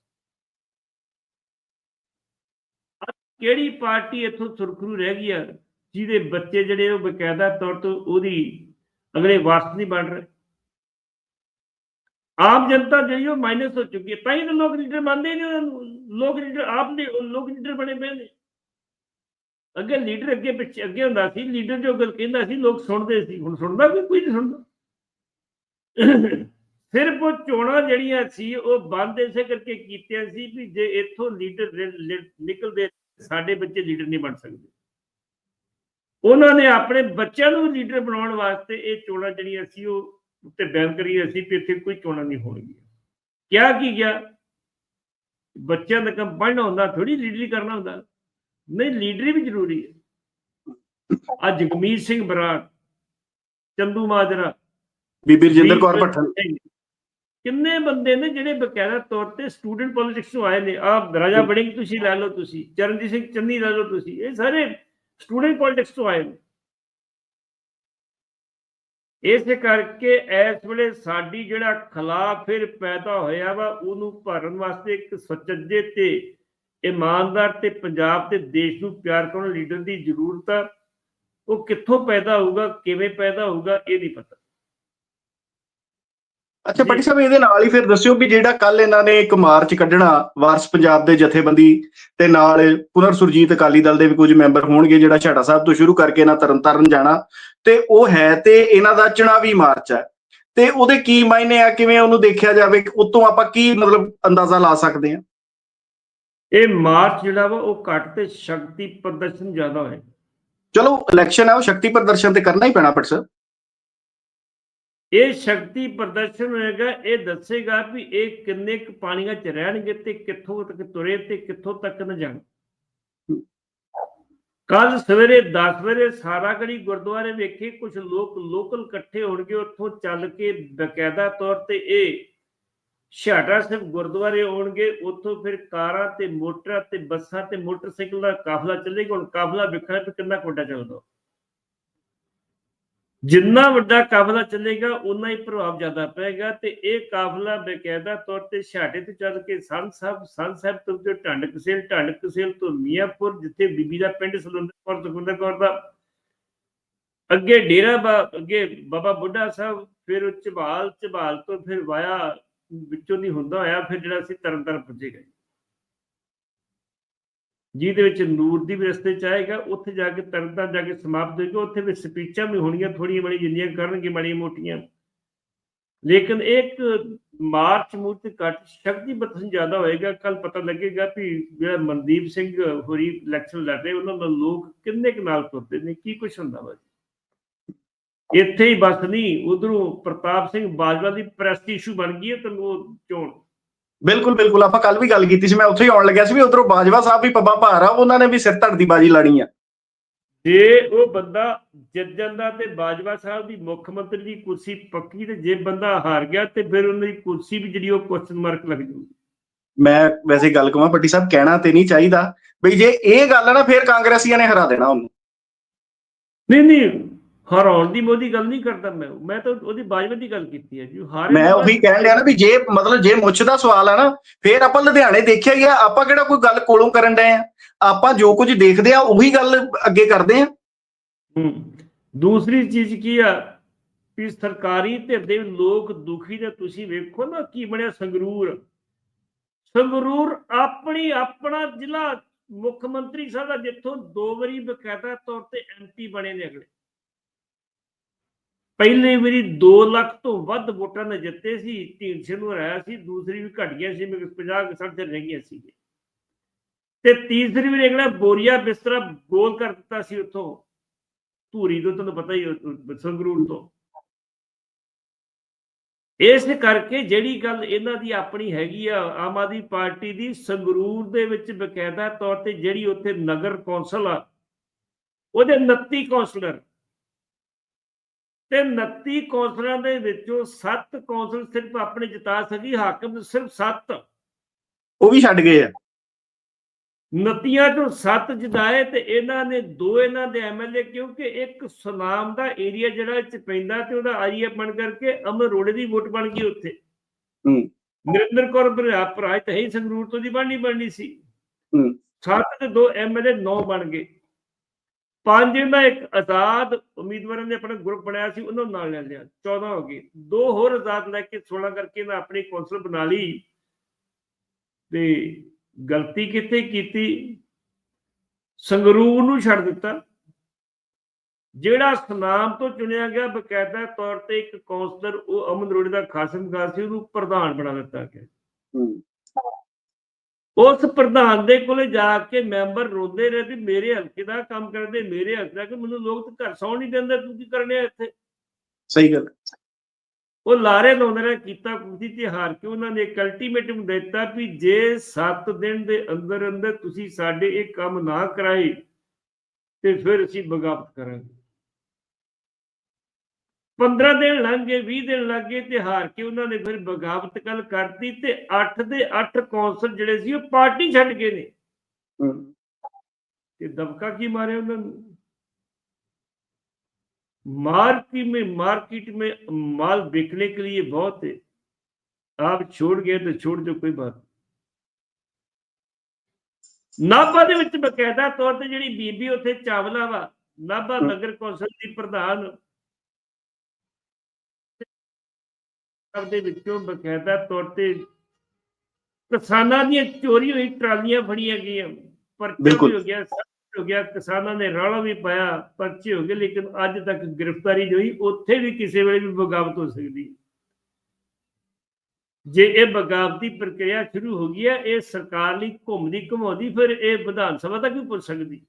ਕਿਹੜੀ ਪਾਰਟੀ ਇੱਥੋਂ ਸੁਰਖਰੂ ਰਹਿ ਗਈ ਆ, ਜਿਹਦੇ ਬੱਚੇ ਜਿਹੜੇ ਉਹ ਬਕਾਇਦਾ ਤੌਰ ਤੇ ਉਹਦੀ ਅਗਲੇ ਵਾਰਸ ਨਹੀਂ ਬਣ ਰਹੇ। ਆਮ ਜਨਤਾ ਜਿਹੜੀ ਉਹ ਮਾਈਨਸ ਹੋ ਚੁੱਕੀ ਹੈ, ਤਾਂ ਹੀ ਤਾਂ ਲੋਕ ਲੀਡਰ ਬਣਦੇ ਨਹੀਂ ਲੋਕ ਲੀਡਰ ਆਪ ਦੇ ਲੋਕ ਲੀਡਰ ਬਣੇ ਪਏ ਨੇ। ਅੱਗੇ ਲੀਡਰ ਅੱਗੇ ਪਿੱਛੇ ਅੱਗੇ ਹੁੰਦਾ ਸੀ, ਲੀਡਰ ਜੋ ਗੱਲ ਕਹਿੰਦਾ ਸੀ, ਲੋਕ ਸੁਣਦੇ ਸੀ, ਹੁਣ ਸੁਣਦਾ ਕੋਈ ਕੋਈ ਨਹੀਂ ਸੁਣਦਾ? ਸਿਰਫ ਉਹ ਚੋਣਾਂ ਜਿਹੜੀਆਂ ਸੀ, ਉਹ ਬੰਦ ਇਸੇ ਕਰਕੇ ਕੀਤੀਆਂ ਸੀ ਵੀ ਜੇ ਇੱਥੋਂ ਲੀਡਰ ਨਿਕਲਦੇ, ਸਾਡੇ ਬੱਚੇ ਲੀਡਰ ਨਹੀਂ ਬਣ ਸਕਦੇ। ਉਹਨਾਂ ਨੇ ਆਪਣੇ ਬੱਚਿਆਂ ਨੂੰ ਲੀਡਰ ਬਣਾਉਣ ਵਾਸਤੇ ਇਹ ਚੋਣਾਂ ਜਿਹੜੀਆਂ ਸੀ, ਉਹ ਉੱਤੇ ਬੈਨ ਕਰੀਆਂ ਸੀ ਵੀ ਇੱਥੇ ਕੋਈ ਚੋਣਾਂ ਨਹੀਂ ਹੋਣਗੀਆਂ। ਕਿਹਾ ਕੀ ਗਿਆ? ਬੱਚਿਆਂ ਦਾ ਕੰਮ ਪੜ੍ਹਨਾ ਹੁੰਦਾ ਥੋੜੀ ਲੀਡਰੀ ਕਰਨਾ ਹੁੰਦਾ। ਨਹੀਂ, ਲੀਡਰੀ ਵੀ ਜ਼ਰੂਰੀ ਹੈ। ਅੱਜ ਜਗਮੀਤ ਸਿੰਘ ਬਰਾੜ, ਚੰਦੂ ਮਾਜਰਾ ਬੀਬੀ ਰਜਿੰਦਰ ਕੌਰ ਭੱਠਲ। ਕਿੰਨੇ ਬੰਦੇ ਨੇ ਜਿਹੜੇ ਬਕਾਇਦਾ ਤੌਰ ਤੇ ਸਟੂਡੈਂਟ ਪੋਲਿਟਿਕਸ ਤੋਂ ਆਏ ਨੇ? ਆ ਰਾਜਾ ਬੜਿੰਗ ਤੁਸੀਂ ਲੈ ਲਓ ਤੁਸੀਂ? ਚਰਨਜੀਤ ਸਿੰਘ ਚੰਨੀ ਲੈ ਲਓ ਤੁਸੀਂ? ਇਹ ਸਾਰੇ ਸਟੂਡੈਂਟ ਪੋਲਿਟਿਕਸ ਤੋਂ ਆਏ ਨੇ। ਇਸੇ ਕਰਕੇ ਇਸ ਵੇਲੇ ਸਾਡੀ ਜਿਹੜਾ ਖਿਲਾਫ ਫਿਰ ਪੈਦਾ ਹੋਇਆ ਵਾ ਉਹਨੂੰ ਭਰਨ ਵਾਸਤੇ ਇੱਕ ਸੁਚੱਜੇ ਤੇ ਇਮਾਨਦਾਰ ਤੇ ਪੰਜਾਬ ਤੇ ਦੇਸ਼ ਨੂੰ ਪਿਆਰ ਕਰਨ ਲੀਡਰ ਦੀ ਜ਼ਰੂਰਤ ਆ। ਉਹ ਕਿੱਥੋਂ ਪੈਦਾ ਹੋਊਗਾ ਕਿਵੇਂ ਪੈਦਾ ਹੋਊਗਾ ਇਹ ਨਹੀਂ ਪਤਾ। ਅੱਛਾ ਪੱਟੀ ਸਾਹਿਬ ਇਹਦੇ ਨਾਲ ਹੀ ਫਿਰ ਦੱਸਿਓ ਵੀ ਜਿਹੜਾ ਕੱਲ ਇਹਨਾਂ ਨੇ ਇੱਕ ਮਾਰਚ ਕੱਢਣਾ ਵਾਰਸ ਪੰਜਾਬ ਦੇ ਜਥੇਬੰਦੀ ਤੇ ਨਾਲ ਪੁਨਰ ਸੁਰਜੀਤ ਅਕਾਲੀ ਦਲ ਦੇ ਵੀ ਕੁਝ ਮੈਂਬਰ ਹੋਣਗੇ ਜਿਹੜਾ ਛਾੜਾ ਸਾਹਿਬ ਤੋਂ ਸ਼ੁਰੂ ਕਰਕੇ ਇਹਨਾਂ ਤਰਨਤਾਰਨ ਜਾਣਾ ਤੇ ਉਹ ਹੈ ਤੇ ਇਹਨਾਂ ਦਾ ਚੁਣਾਵੀ ਮਾਰਚ ਹੈ। ਤੇ ਉਹਦੇ ਕੀ ਮਾਇਨੇ ਆ ਕਿਵੇਂ ਉਹਨੂੰ ਦੇਖਿਆ ਜਾਵੇ ਉਤੋਂ ਆਪਾਂ ਕੀ ਮਤਲਬ ਅੰਦਾਜ਼ਾ ਲਾ ਸਕਦੇ ਹਾਂ? ਇਹ ਮਾਰਚ ਜਿਹੜਾ ਵਾ ਉਹ ਘੱਟ ਤੇ ਸ਼ਕਤੀ ਪ੍ਰਦਰਸ਼ਨ ਜ਼ਿਆਦਾ ਹੋਏ। ਚਲੋ ਇਲੈਕਸ਼ਨ ਹੈ ਉਹ ਸ਼ਕਤੀ ਪ੍ਰਦਰਸ਼ਨ ਤੇ ਕਰਨਾ ਹੀ ਪੈਣਾ ਪਟ ਸਾਹਿਬ। ਇਹ ਸ਼ਕਤੀ ਪ੍ਰਦਰਸ਼ਨ ਹੋਏਗਾ, ਇਹ ਦੱਸੇਗਾ ਵੀ ਇਹ ਕਿੰਨੇ ਕੁ ਪਾਣੀਆਂ 'ਚ ਰਹਿਣਗੇ ਤੇ ਕਿੱਥੋਂ ਤੱਕ ਤੁਰੇ ਤੇ ਕਿੱਥੋਂ ਤੱਕ ਨਾ ਜਾਣ। ਕੱਲ ਸਵੇਰੇ 10 ਵਜੇ ਸਾਰਾ ਗੜੀ ਗੁਰਦੁਆਰੇ ਵੇਖੇ ਕੁਝ ਲੋਕ ਲੋਕਲ ਇਕੱਠੇ ਹੋਣਗੇ, ਉੱਥੋਂ ਚੱਲ ਕੇ ਬਕਾਇਦਾ ਤੌਰ ਤੇ ਇਹ ਛਾਟਾ ਸਾਹਿਬ ਗੁਰਦੁਆਰੇ ਆਉਣਗੇ, ਉੱਥੋਂ ਫਿਰ ਕਾਰਾਂ ਤੇ ਮੋਟਰਾਂ ਤੇ ਬੱਸਾਂ ਤੇ ਮੋਟਰਸਾਈਕਲ ਦਾ ਕਾਫਲਾ ਚੱਲੇਗਾ, ਹੁਣ ਕਾਫਲਾ ਵੇਖਣਾ ਵੀ ਕਿੰਨਾ ਕੋਡਾ ਚੱਲਦਾ। ਜਿੰਨਾ ਵੱਡਾ ਕਾਫਲਾ ਚੱਲੇਗਾ ਉਨਾ ਹੀ ਪ੍ਰਭਾਵ ਜ਼ਿਆਦਾ ਪਏਗਾ ਤੇ ਇਹ ਕਾਫਲਾ ਬਕਾਇਦਾ ਤੌਰ ਤੇ ਛਾਟੇ ਤੇ ਚੱਲ ਕੇ ਸੰਨ ਸਾਹਿਬ ਸੰਨ ਸਾਹਿਬ ਤੋਂ ਤੇ ਢੰਡ ਕਸੇਲ ਢੰਡ ਕਸੇਲ ਤੋਂ ਮੀਆਂਪੁਰ, ਜਿੱਥੇ ਬੀਬੀ ਦਾ ਪਿੰਡ ਸੁਲੰਦਰ ਕੌਰ ਸੁਖਵਿੰਦਰ ਕੌਰ ਦਾ। ਅੱਗੇ ਡੇਰਾ ਬਾ, ਅੱਗੇ ਬਾਬਾ ਬੁੱਢਾ ਸਾਹਿਬ, ਫਿਰ ਉਹ ਝਬਾਲ ਝਬਾਲ ਤੋਂ ਫਿਰ ਵਾਇਆ ਵਿੱਚੋਂ ਦੀ ਹੁੰਦਾ ਹੋਇਆ, ਫਿਰ ਜਿਹੜਾ ਅਸੀਂ ਤਰਨਤਾਰਨ ਪੁੱਜੇਗਾ ਜਿਹਦੇ ਵਿੱਚ ਨੂਰ ਦੀ ਵੀ ਰਸਤੇ ਚ ਆਏਗਾ, ਉੱਥੇ ਜਾ ਕੇ ਤਰਨਤਾਰਨ ਜਾ ਕੇ ਸਮਾਪਤ ਹੋਏਗਾ, ਉੱਥੇ ਵੀ ਸਪੀਚਾਂ ਵੀ ਹੋਣੀਆਂ ਥੋੜੀਆਂ ਬੜੀਆਂ ਜਿੰਨੀਆਂ ਕਰਨਗੇ, ਮਾੜੀਆਂ ਮੋਟੀਆਂ। ਲੇਕਿਨ ਇੱਕ ਮਾਰਚ ਮੂਰਤ ਘੱਟ, ਸ਼ਕਤੀ ਬਤਨ ਜ਼ਿਆਦਾ ਹੋਏਗਾ ਕੱਲ ਪਤਾ ਲੱਗੇਗਾ ਵੀ ਜਿਹੜਾ ਮਨਦੀਪ ਸਿੰਘ ਹੋਰੀ ਇਲੈਕਸ਼ਨ ਲੜ ਰਹੇ, ਉਹਨਾਂ ਦਾ ਲੋਕ ਕਿੰਨੇ ਕੁ ਨਾਲ ਤੁਰਦੇ ਨੇ, ਕੀ ਕੁਛ ਹੁੰਦਾ ਵਾ ਇੱਥੇ ਹੀ ਬਸ ਨਹੀਂ ਉਧਰੋਂ ਪ੍ਰਤਾਪ ਸਿੰਘ ਬਾਜਵਾ ਦੀ ਪ੍ਰੈਸਟ ਇਸ਼ੂ ਬਣ ਗਈ ਹੈ ਤੇ ਉਹ ਚੋਣ। ਬਿਲਕੁਲ ਬਿਲਕੁਲ। ਆਪਾਂ ਕੱਲ ਵੀ ਗੱਲ ਕੀਤੀ ਸੀ ਮੈਂ ਉੱਥੇ ਹੀ ਆਉਣ ਲੱਗਿਆ ਸੀ ਵੀ ਉਧਰੋਂ ਬਾਜਵਾ ਸਾਹਿਬ ਵੀ ਪੱਬਾ ਭਾਰ ਆ ਉਹਨਾਂ ਨੇ ਵੀ ਸਿਰ ਧੜ ਦੀ ਬਾਜੀ ਲਾਣੀ ਆ। ਜੇ ਉਹ ਬੰਦਾ ਜਿੱਤ ਜਾਂਦਾ ਤੇ ਬਾਜਵਾ ਸਾਹਿਬ ਦੀ ਮੁੱਖ ਮੰਤਰੀ ਦੀ ਕੁਰਸੀ ਪੱਕੀ ਤੇ ਜੇ ਬੰਦਾ ਹਾਰ ਗਿਆ ਤੇ ਫਿਰ ਉਹਨਾਂ ਦੀ ਕੁਰਸੀ ਵੀ ਜਿਹੜੀ ਉਹ ਕੁਐਸਚਨ ਮਾਰਕ ਲੱਗ ਜੂਗੀ। ਮੈਂ ਵੈਸੇ ਗੱਲ ਕਹਾਂ ਪੱਟੀ ਸਾਹਿਬ ਕਹਿਣਾ ਤੇ ਨਹੀਂ ਚਾਹੀਦਾ। ਬਈ ਜੇ ਇਹ ਗੱਲ ਨਾ ਫਿਰ ਕਾਂਗਰਸੀਆਂ ਨੇ ਹਰਾ ਦੇਣਾ ਉਹਨੂੰ। ਨਹੀਂ ਨਹੀਂ। ਹਰਾਉਣ ਦੀ ਮੋਦੀ ਗੱਲ ਨਹੀਂ ਕਰਦਾ ਮੈਂ ਮੈਂ ਤਾਂ ਉਹਦੀ ਬਾਜਵਾ ਦੀ ਗੱਲ ਕੀਤੀ ਹੈ ਜੀ ਹਾਰੇ ਮੈਂ ਉਹੀ ਕਹਿਣ ਲਿਆ ਨਾ ਵੀ ਜੇ ਮਤਲਬ ਜੇ ਮੁੱਛ ਦਾ ਸਵਾਲ ਆ ਨਾ ਫਿਰ ਆਪਾਂ ਲੁਧਿਆਣੇ ਦੇਖਿਆ ਹੀ ਆ ਆਪਾਂ ਕਿਹੜਾ ਕੋਈ ਗੱਲ ਕੋਲੋਂ ਕਰਨ ਡਏ ਆ? ਆਪਾਂ ਜੋ ਕੁਝ ਦੇਖਦੇ ਆ ਉਹੀ ਗੱਲ ਅੱਗੇ ਕਰਦੇ ਆ। ਹੂੰ ਦੂਸਰੀ ਚੀਜ਼ ਕੀ ਆ? ਵੀ ਸਰਕਾਰੀ ਧਿਰ ਦੇ ਲੋਕ ਦੁਖੀ ਨੇ ਤੁਸੀਂ ਵੇਖੋ ਨਾ ਕੀ ਬਣਿਆ ਸੰਗਰੂਰ। ਸੰਗਰੂਰ ਆਪਣੀ ਆਪਣਾ ਜ਼ਿਲ੍ਹਾ ਮੁੱਖ ਮੰਤਰੀ ਸਾਹਿਬ ਦਾ ਜਿੱਥੋਂ ਦੋ ਵਾਰੀ ਬਕਾਇਦਾ ਤੌਰ ਤੇ ਐਮਪੀ ਬਣੇ ਨੇ ਅਗਲੇ। ਪਹਿਲੀ ਵਾਰੀ 2 ਲੱਖ ਤੋਂ ਵੱਧ ਵੋਟਾਂ ਨਾਲ ਜਿੱਤੇ ਸੀ, ਢੀਂਡਸੇ ਨੂੰ ਹਰਾਇਆ ਸੀ, ਦੂਸਰੀ ਵੀ ਘਟ ਗਿਆ ਸੀ ਮੇਰੇ 50 60 ਰਹਿ ਗਈਆਂ ਸੀ ਤੇ ਤੀਸਰੀ ਵਾਰੀ ਅਗਲਾ ਬੋਰੀਆ ਬਿਸਤਰਾ ਗੋਲ ਕਰ ਦਿੱਤਾ ਸੀ ਉੱਥੋਂ। ਧੂਰੀ ਤੋਂ ਤੁਹਾਨੂੰ ਪਤਾ ਹੀ ਸੰਗਰੂਰ ਤੋਂ। ਇਸ ਕਰਕੇ ਜਿਹੜੀ ਗੱਲ ਇਹਨਾਂ ਦੀ ਆਪਣੀ ਹੈਗੀ ਆ, ਆਮ ਆਦਮੀ ਪਾਰਟੀ ਦੀ, ਸੰਗਰੂਰ ਦੇ ਵਿੱਚ ਬਕਾਇਦਾ ਤੌਰ ਤੇ ਜਿਹੜੀ ਉੱਥੇ ਨਗਰ ਕੌਂਸਲ ਆ, ਉਹਦੇ 29 ਕੌਂਸਲਰ ਤੇ 29 ਕੌਂਸਲਰਾਂ ਦੇ ਵਿੱਚੋਂ 7 ਕੌਂਸਲ ਸਿਰਫ ਆਪਣੇ ਜਿਤਾ ਸਕੀ ਹਾਕਮ ਸਿਰਫ 7 ਉਹ ਵੀ ਛੱਡ ਗਏ ਆ। ਨਤੀਆਂ ਚੋਂ 7 ਜਿਤਾਏ ਤੇ ਇਹਨਾਂ ਨੇ ਦੋ ਇਹਨਾਂ ਦੇ ਐਮਐਲਏ ਕਿਉਂਕਿ ਇੱਕ ਸੁਨਾਮ ਦਾ ਏਰੀਆ ਜਿਹੜਾ ਚ ਪੈਂਦਾ ਤੇ ਉਹਦਾ ਆਈਏ ਬਣ ਕਰਕੇ ਅਮਰ ਰੋੜੇ ਦੀ ਵੋਟ ਬਣ ਗਈ ਉੱਥੇ। ਹੂੰ। ਨਰਿੰਦਰ ਕੌਰ ਭਰਾ ਭਰਾ ਤੇ ਹੀ ਸੰਗਰੂਰ ਤੋਂ ਦੀ ਬਣਨੀ ਬਣਨੀ ਸੀ। ਹੂੰ। ਸੱਤ ਤੇ ਦੋ ਐਮਐਲਏ ਨੌ ਬਣ ਗਏ। ਪੰਜ ਦਾ ਇੱਕ ਆਜ਼ਾਦ ਉਮੀਦਵਾਰਾਂ ਨੇ ਆਪਣਾ ਗਰੁੱਪ ਬਣਾਇਆ ਸੀ, ਉਹਨਾਂ ਨਾਲ ਲੈ ਲਿਆ। 14 ਹੋ ਗਏ। ਦੋ ਹੋਰ ਆਜ਼ਾਦ ਲੈ ਕੇ 16 ਕਰਕੇ ਇਹਨਾਂ ਆਪਣੀ ਕੌਂਸਲ ਬਣਾ ਲਈ ਤੇ ਗਲਤੀ ਕਿੱਥੇ ਕੀਤੀ? ਸੰਗਰੂਰ ਨੂੰ ਛੱਡ ਦਿੱਤਾ। ਜਿਹੜਾ ਸਨਾਮ ਤੋਂ ਚੁਣਿਆ ਗਿਆ ਬਕਾਇਦਾ ਤੌਰ ਤੇ ਇੱਕ ਕੌਂਸਲਰ, ਉਹ ਅਮਨ ਰੋੜੇ ਦਾ ਖਾਸਮ ਖਾਸ ਸੀ, ਉਹਨੂੰ ਪ੍ਰਧਾਨ ਬਣਾ ਦਿੱਤਾ ਗਿਆ। ਉਸ ਪ੍ਰਧਾਨ ਦੇ ਕੋਲੇ ਜਾ ਕੇ ਮੈਂਬਰ ਰੋਂਦੇ ਰਹੇ ਵੀ ਮੇਰੇ ਹਲਕੇ ਦਾ ਕੰਮ ਕਰਦੇ ਮੇਰੇ ਹਲਕੇ ਦਾ ਕਿ ਮੈਨੂੰ ਲੋਕ ਤਾਂ ਘਰ ਸੌਣ ਨਹੀਂ ਦਿੰਦੇ ਤੂੰ ਕੀ ਕਰਨੇ ਇੱਥੇ? ਸਹੀ ਗੱਲ। ਉਹ ਲਾਰੇ ਲਾਉਂਦੇ ਨੇ ਕੀਤਾ ਕੁਰਸੀ ਤੇ ਹਾਰ ਕੇ ਉਹਨਾਂ ਨੇ ਇੱਕ ਅਲਟੀਮੇਟਮ ਦਿੱਤਾ ਵੀ ਜੇ 7 ਦਿਨ ਦੇ ਅੰਦਰ ਅੰਦਰ ਤੁਸੀਂ ਸਾਡੇ ਇਹ ਕੰਮ ਨਾ ਕਰਾਏ ਤੇ ਫਿਰ ਅਸੀਂ ਬਗਾਵਤ ਕਰਾਂਗੇ। 15 ਦਿਨ ਲੰਘ ਗਏ 20 ਦਿਨ ਲੱਗ ਗਏ ਤੇ ਹਾਰ ਕੇ ਉਹਨਾਂ ਨੇ ਫਿਰ ਬਗਾਵਤ ਕੱਲ ਕਰਤੀ ਤੇ 8 ਦੇ 8 ਕੌਂਸਲ ਜਿਹੜੇ ਸੀ ਉਹ ਪਾਰਟੀ ਛੱਡ ਗਏ ਨੇ ਹਮ, कि दबका की मारे उन्होंने मार्केट में मार्केट में माल बिकने के लिए बहुत है आप छोड़ गए तो छोड़ दो कोई बात नहीं। ਨਾਭਾ ਦੇ ਵਿੱਚ ਬਕਾਇਦਾ ਤੌਰ ਤੇ ਜਿਹੜੀ ਬੀਬੀ ਉੱਥੇ ਚਾਵਲਾ ਵਾ ਨਾਭਾ ਹਮ। ਨਗਰ ਕੌਂਸਲ ਦੀ ਪ੍ਰਧਾਨ ਪੰਜਾਬ ਦੇ ਵਿੱਚੋਂ ਬਕਾਇਦਾ ਤੌਰ ਤੇ ਕਿਸਾਨਾਂ ਦੀਆਂ ਚੋਰੀ ਹੋਈ ਟਰਾਲੀਆਂ ਫੜੀਆਂ ਗਈਆਂ। ਪਰਚਾ ਹੋ ਗਿਆ ਹੋ ਗਿਆ ਕਿਸਾਨਾਂ ਨੇ ਰੌਲਾ ਵੀ ਪਾਇਆ ਪਰਚੇ ਹੋ ਗਏ ਲੇਕਿਨ ਅੱਜ ਤੱਕ ਗ੍ਰਿਫਤਾਰੀ ਨਹੀਂ ਹੋਈ ਉੱਥੇ ਵੀ ਕਿਸੇ ਵੇਲੇ ਵੀ ਬਗਾਵਤ ਹੋ ਸਕਦੀ। ਹੈ ਜੇ ਇਹ ਬਗਾਵਤੀ ਪ੍ਰਕਿਰਿਆ ਸ਼ੁਰੂ ਹੋ ਗਈ ਹੈ ਇਹ ਸਰਕਾਰ ਲਈ ਘੁੰਮਦੀ ਘੁਮਾਉਂਦੀ ਫਿਰ ਇਹ ਵਿਧਾਨ ਸਭਾ ਤੱਕ ਵੀ ਪੁੱਜ ਸਕਦੀ।